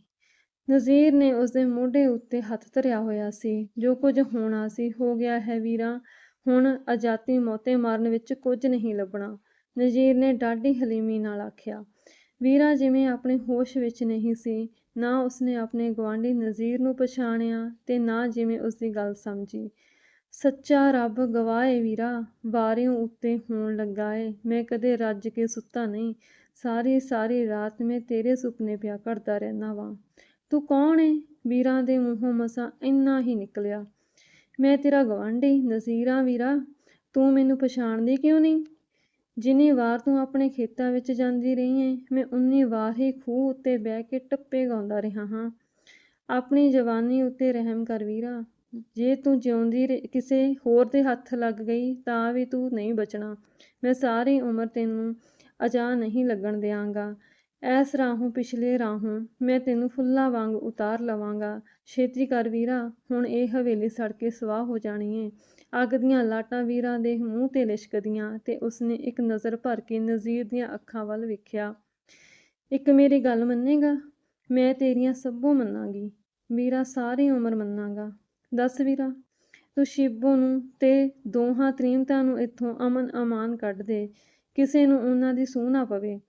Speaker 1: ਨਜ਼ੀਰ ਨੇ ਉਸਦੇ ਮੋਢੇ ਉੱਤੇ ਹੱਥ ਧਰਿਆ ਹੋਇਆ ਸੀ। ਜੋ ਕੁਝ ਹੋਣਾ ਸੀ, ਹੋ ਗਿਆ ਹੈ ਵੀਰਾ। ਹੁਣ ਆਜ਼ਾਦੀ ਮੌਤੇ ਮਾਰਨ ਵਿੱਚ ਕੁਝ ਨਹੀਂ ਲੱਭਣਾ। ਨਜ਼ੀਰ ਨੇ ਡਾਢੀ ਹਲੀਮੀ ਨਾਲ ਆਖਿਆ ਵੀਰਾ ਜਿਵੇਂ ਆਪਣੇ ਹੋਸ਼ ਵਿੱਚ ਨਹੀਂ ਸੀ, ਨਾ ਉਸਨੇ ਆਪਣੇ ਗਵਾਂਢੀ ਨਜ਼ੀਰ ਨੂੰ ਪਛਾਣਿਆ ਤੇ ਨਾ ਜਿਵੇਂ ਉਸਦੀ ਗੱਲ ਸਮਝੀ। ਸੱਚਾ ਰੱਬ ਗਵਾਏ ਵੀਰਾ, ਵਾਰਿਓਂ ਉੱਤੇ ਹੋਣ ਲੱਗਾ ਏ, ਮੈਂ ਕਦੇ ਰੱਜ ਕੇ ਸੁੱਤਾ ਨਹੀਂ, ਸਾਰੀ ਸਾਰੀ ਰਾਤ ਮੈਂ ਤੇਰੇ ਸੁਪਨੇ ਪਿਆ ਕਰਦਾ ਰਹਿਣਾ ਵਾਂ। ਤੂੰ ਕੌਣ ਏ? ਵੀਰਾਂ ਦੇ ਮੂੰਹੋਂ ਮਸਾਂ ਇੰਨਾ ਹੀ ਨਿਕਲਿਆ। ਮੈਂ ਤੇਰਾ ਗਵਾਂਢੀ ਨਜ਼ੀਰਾਂ ਵੀਰਾ, ਤੂੰ ਮੈਨੂੰ ਪਛਾਣਦੀ ਕਿਉਂ ਨਹੀਂ? ਜਿੰਨੀ ਵਾਰ ਤੂੰ ਆਪਣੇ ਖੇਤਾਂ ਵਿੱਚ ਜਾਂਦੀ ਰਹੀ ਏ ਮੈਂ ਉਨੀ ਵਾਰ ਹੀ ਖੂਹ ਉੱਤੇ ਬਹਿ ਕੇ ਟੱਪੇ ਗਾਉਂਦਾ ਰਿਹਾ ਹਾਂ। ਆਪਣੀ ਜਵਾਨੀ ਉੱਤੇ ਰਹਿਮ ਕਰ ਵੀਰਾ, ਜੇ ਤੂੰ ਜਿਉਂਦੀ ਕਿਸੇ ਹੋਰ ਦੇ ਹੱਥ ਲੱਗ ਗਈ, ਤਾਂ ਵੀ ਤੂੰ ਨਹੀਂ ਬਚਣਾ। ਮੈਂ ਸਾਰੀ ਉਮਰ ਤੈਨੂੰ ਅਜਾ ਨਹੀਂ ਲੱਗਣ ਦਿਆਂਗਾ। ਐਸ ਰਾਹੋਂ ਪਿਛਲੇ ਰਾਹੋਂ ਮੈਂ ਤੈਨੂੰ ਫੁੱਲਾਂ ਵਾਂਗ ਉਤਾਰ ਲਵਾਂਗਾ। ਛੇਤੀ ਕਰ ਵੀਰਾ, ਹੁਣ ਇਹ ਹਵੇਲੀ ਸੜ ਕੇ ਸਵਾਹ ਹੋ ਜਾਣੀ ਏ। ਅੱਗ ਦੀਆਂ ਲਾਟਾਂ ਵੀਰਾਂ ਦੇ ਮੂੰਹ ਤੇ ਲਿਸ਼ਕਦੀਆਂ ਤੇ ਉਸਨੇ ਇੱਕ ਨਜ਼ਰ ਭਰ ਕੇ ਨਜ਼ੀਰ ਦੀਆਂ ਅੱਖਾਂ ਵੱਲ ਵੇਖਿਆ। ਇੱਕ ਮੇਰੀ ਗੱਲ ਮੰਨੇਗਾ? ਮੈਂ ਤੇਰੀਆਂ ਸਭੋਂ ਮੰਨਾਂਗੀ। ਵੀਰਾ ਸਾਰੀ ਉਮਰ ਮੰਨਾਂਗਾ। ਦੱਸ ਵੀਰਾ, ਤੂੰ ਸ਼ਿਬੋ ਨੂੰ ਤੇ ਦੋਹਾਂ ਤ੍ਰੀਮਤਾਂ ਨੂੰ ਇੱਥੋਂ ਅਮਨ ਅਮਾਨ ਕੱਢ ਦੇ। ਕਿਸੇ ਨੂੰ ਉਹਨਾਂ ਦੀ ਸੂਹ ਨਾ ਪਵੇ।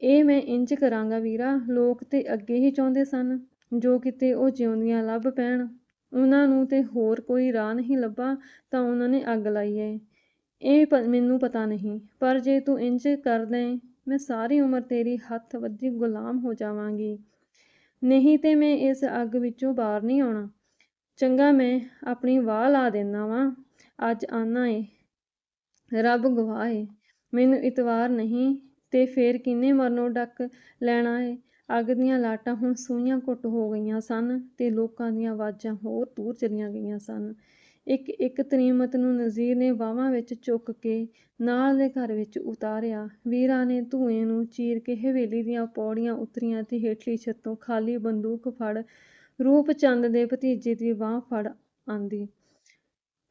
Speaker 1: ਇਹ ਮੈਂ ਇੰਜ ਕਰਾਂਗਾ ਵੀਰਾ, ਲੋਕ ਤੇ ਅੱਗੇ ਹੀ ਚਾਹੁੰਦੇ ਸਨ, ਜੋ ਕਿਤੇ ਉਹ ਜਿਉਂਦੀਆਂ ਲੱਭ ਪੈਣ। ਉਹਨਾਂ ਨੂੰ ਤੇ ਹੋਰ ਕੋਈ ਰਾਹ ਨਹੀਂ ਲੱਭਾ ਤਾਂ ਉਹਨਾਂ ਨੇ ਅੱਗ ਲਾਈ ਏ। ਇਹ ਮੈਨੂੰ ਪਤਾ ਨਹੀਂ, ਪਰ ਜੇ ਤੂੰ ਇੰਜ ਕਰਦਾ ਮੈਂ ਸਾਰੀ ਉਮਰ ਤੇਰੀ ਹੱਥ ਵੱਜੀ ਗੁਲਾਮ ਹੋ ਜਾਵਾਂਗੀ। ਨਹੀਂ ਤੇ ਮੈਂ ਇਸ ਅੱਗ ਵਿੱਚੋਂ ਬਾਹਰ ਨਹੀਂ ਆਉਣਾ। ਚੰਗਾ ਮੈਂ ਆਪਣੀ ਵਾਹ ਲਾ ਦੇਣਾ ਵਾਂ। ਅੱਜ ਆਨਾ ਏ। ਰੱਬ ਗਵਾਹ ਏ। ਮੈਨੂੰ ਇਤਵਾਰ ਨਹੀਂ ਤੇ ਫੇਰ ਕਿੰਨੇ ਮਰਨੋਂ ਡੱਕ ਲੈਣਾ ਏ। ਅੱਗ ਦੀਆਂ ਲਾਟਾਂ ਹੁਣ ਸੂਈਆਂ ਘੁੱਟ ਹੋ ਗਈਆਂ ਸਨ ਤੇ ਲੋਕਾਂ ਦੀਆਂ ਆਵਾਜ਼ਾਂ ਹੋਰ ਦੂਰ ਚਲੀਆਂ ਗਈਆਂ ਸਨ। ਇੱਕ ਇੱਕ ਤਰੀਮਤ ਨੂੰ ਨਜ਼ੀਰ ਨੇ ਬਾਹਾਂ ਵਿੱਚ ਚੁੱਕ ਕੇ ਨਾਲ ਦੇ ਘਰ ਵਿੱਚ ਉਤਾਰਿਆ। ਵੀਰਾਂ ਨੇ ਧੂਏ ਨੂੰ ਚੀਰ ਕੇ ਹਵੇਲੀ ਦੀਆਂ ਪੌੜੀਆਂ ਉਤਰੀਆਂ ਤੇ ਹੇਠਲੀ ਛੱਤੋਂ ਖਾਲੀ ਬੰਦੂਕ ਫੜ ਰੂਪ ਚੰਦ ਦੇ ਭਤੀਜੇ ਦੀ ਬਾਹ ਫੜ ਆਂਦੀ।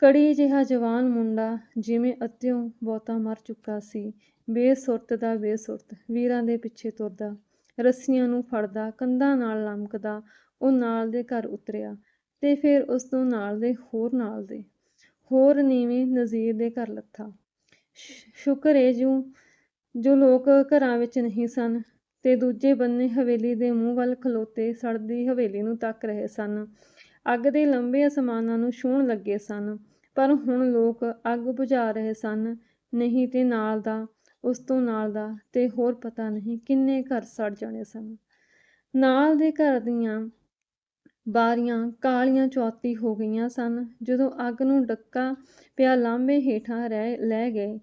Speaker 1: ਕੜੀ ਜਿਹਾ ਜਵਾਨ ਮੁੰਡਾ ਜਿਵੇਂ ਅੱਧਿਓਂ ਬਹੁਤਾ ਮਰ ਚੁੱਕਾ ਸੀ। ਬੇਸੁਰਤ ਦਾ ਬੇਸੁਰਤ, ਵੀਰਾਂ ਦੇ ਪਿੱਛੇ ਤੁਰਦਾ। ਰੱਸੀਆਂ ਨੂੰ ਫੜਦਾ, ਕੰਧਾਂ ਨਾਲ ਲਮਕਦਾ, ਉਹ ਨਾਲ ਦੇ ਘਰ ਉਤਰਿਆ ਤੇ ਫਿਰ ਉਸ ਤੋਂ ਨਾਲ ਦੇ ਹੋਰ ਨਾਲ ਦੇ, ਹੋਰ ਨੀਵੀਂ ਨਜ਼ੀਰ ਦੇ ਘਰ ਲੱਥਾ। ਸ਼ੁਕਰ ਏ ਜੋ ਜੋ ਲੋਕ ਘਰਾਂ ਵਿੱਚ ਨਹੀਂ ਸਨ ਤੇ ਦੂਜੇ ਬੰਨੇ ਹਵੇਲੀ ਦੇ ਮੂੰਹ ਵੱਲ ਖਲੋਤੇ ਸੜਦੀ ਹਵੇਲੀ ਨੂੰ ਤੱਕ ਰਹੇ ਸਨ। ਅੱਗ ਦੇ ਲੰਬੇ ਅਸਮਾਨਾਂ ਨੂੰ ਛੂਹਣ ਲੱਗੇ ਸਨ, ਪਰ ਹੁਣ ਲੋਕ ਅੱਗ ਬੁਝਾ ਰਹੇ ਸਨ, ਨਹੀਂ ਤੇ ਨਾਲ ਦਾ ਉਸ ਤੋਂ ਨਾਲ ਦਾ ਤੇ ਹੋਰ ਪਤਾ ਨਹੀਂ ਕਿੰਨੇ ਘਰ ਸੜ ਜਾਣੇ ਸਨ। ਨਾਲ ਦੇ ਘਰ ਦੀਆਂ ਬਾਰੀਆਂ ਕਾਲੀਆਂ ਚੌਤੀ ਹੋ ਗਈਆਂ ਸਨ। ਜਦੋਂ ਅੱਗ ਨੂੰ ਡੱਕਾ ਪਿਆ ਲਾਂਬੇ ਹੇਠਾਂ ਰਹਿ, ਲੈ ਗਏ।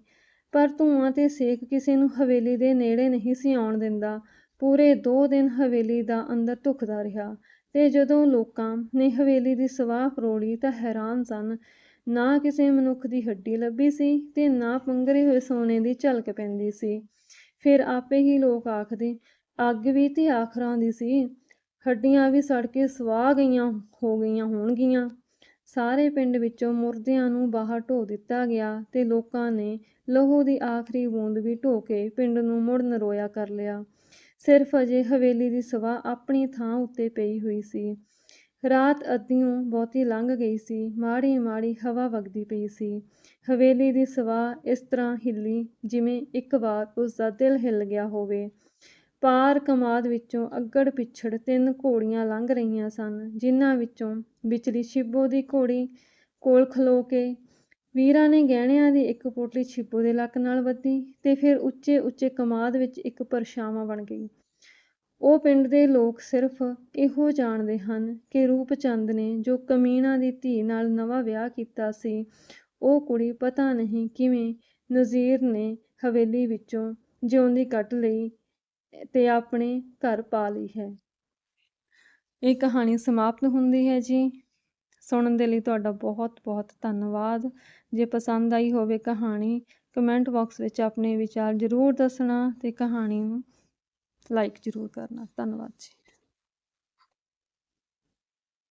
Speaker 1: ਪਰ ਧੂਆਂ ਤੇ ਸੇਕ ਕਿਸੇ ਨੂੰ ਹਵੇਲੀ ਦੇ ਨੇੜੇ ਨਹੀਂ ਸੀ ਆਉਣ ਦਿੰਦਾ। ਪੂਰੇ 2 ਦਿਨ ਹਵੇਲੀ ਦਾ ਅੰਦਰ ਧੁਖਦਾ ਰਿਹਾ ਤੇ ਜਦੋਂ ਲੋਕਾਂ ਨੇ ਹਵੇਲੀ ਦੀ ਸਵਾਹ ਫਰੋਲੀ ਤਾਂ ਹੈਰਾਨ ਸਨ ਨਾ ਕਿਸੇ ਮਨੁੱਖ ਦੀ ਹੱਡੀ ਲੱਭੀ ਸੀ ਤੇ ਨਾ ਪੰਗਰੇ ਹੋਏ ਸੋਨੇ ਦੀ ਝਲਕ ਪੈਂਦੀ ਸੀ। ਫਿਰ ਆਪੇ ਹੀ ਲੋਕ ਆਖਦੇ, ਅੱਗ ਵੀ ਤੇ ਆਖਰਾਂ ਦੀ ਸੀ। ਹੱਡੀਆਂ ਵੀ ਸੜ ਕੇ ਸਵਾਹ ਗਈਆਂ, ਹੋ ਗਈਆਂ ਹੋਣਗੀਆਂ। ਸਾਰੇ ਪਿੰਡ ਵਿੱਚੋਂ ਮੁਰਦਿਆਂ ਨੂੰ ਬਾਹਰ ਢੋ ਦਿੱਤਾ ਗਿਆ ਤੇ ਲੋਕਾਂ ਨੇ ਲਹੂ ਦੀ ਆਖਰੀ ਬੂੰਦ ਵੀ ਢੋ ਕੇ ਪਿੰਡ ਨੂੰ ਮੁੜ ਨਰੋਇਆ ਕਰ ਲਿਆ। ਸਿਰਫ ਅਜੇ ਹਵੇਲੀ ਦੀ ਸਵਾ ਆਪਣੀ ਥਾਂ ਉੱਤੇ ਪਈ ਹੋਈ ਸੀ। ਰਾਤ ਅੱਧਿਓਂ ਬਹੁਤੀ ਲੰਘ ਗਈ ਸੀ, ਮਾੜੀ ਮਾੜੀ ਹਵਾ ਵਗਦੀ ਪਈ ਸੀ। ਹਵੇਲੀ ਦੀ ਸਵਾਹ ਇਸ ਤਰ੍ਹਾਂ ਹਿੱਲੀ ਜਿਵੇਂ ਇੱਕ ਵਾਰ ਉਸ ਦਾ ਦਿਲ ਹਿੱਲ ਗਿਆ ਹੋਵੇ। ਪਾਰ ਕਮਾਦ ਵਿੱਚੋਂ ਅੱਗੜ ਪਿੱਛੜ ਤਿੰਨ ਘੋੜੀਆਂ ਲੰਘ ਰਹੀਆਂ ਸਨ, ਜਿਨ੍ਹਾਂ ਵਿੱਚੋਂ ਵਿਚਲੀ ਛਿੱਬੋ ਦੀ ਘੋੜੀ ਕੋਲ ਖਲੋ ਕੇ ਵੀਰਾਂ ਨੇ ਗਹਿਣਿਆਂ ਦੀ ਇੱਕ ਪੋਟਲੀ ਛਿੱਬੋ ਦੇ ਲੱਕ ਨਾਲ ਵੱਧੀ ਤੇ ਫਿਰ ਉੱਚੇ ਉੱਚੇ ਕਮਾਦ ਵਿੱਚ ਇੱਕ ਪਰਛਾਵਾਂ ਬਣ ਗਈ। ਉਹ ਪਿੰਡ ਦੇ ਲੋਕ ਸਿਰਫ ਇਹੋ ਜਾਣਦੇ ਹਨ ਕਿ ਰੂਪ ਚੰਦ ਨੇ ਜੋ ਕਮੀਨਾ ਦੀ ਧੀ ਨਾਲ ਨਵਾਂ ਵਿਆਹ ਕੀਤਾ ਸੀ, ਉਹ ਕੁੜੀ ਪਤਾ ਨਹੀਂ ਕਿਵੇਂ ਨਜ਼ੀਰ ਨੇ ਹਵੇਲੀ ਵਿੱਚੋਂ ਜਿਉਂਦੀ ਕੱਟ ਲਈ ਤੇ ਆਪਣੇ ਘਰ ਪਾ ਲਈ ਹੈ। ਇਹ ਕਹਾਣੀ ਸਮਾਪਤ ਹੁੰਦੀ ਹੈ ਜੀ। ਸੁਣਨ ਦੇ ਲਈ ਤੁਹਾਡਾ ਬਹੁਤ ਬਹੁਤ ਧੰਨਵਾਦ। ਜੇ ਪਸੰਦ ਆਈ ਹੋਵੇ ਕਹਾਣੀ, ਕਮੈਂਟ ਬਾਕਸ ਵਿੱਚ ਆਪਣੇ ਵਿਚਾਰ ਜ਼ਰੂਰ ਦੱਸਣਾ ਤੇ ਕਹਾਣੀ ਨੂੰ ਲਾਈਕ ਜ਼ਰੂਰ ਕਰਨਾ ਧੰਨਵਾਦ ਜੀ।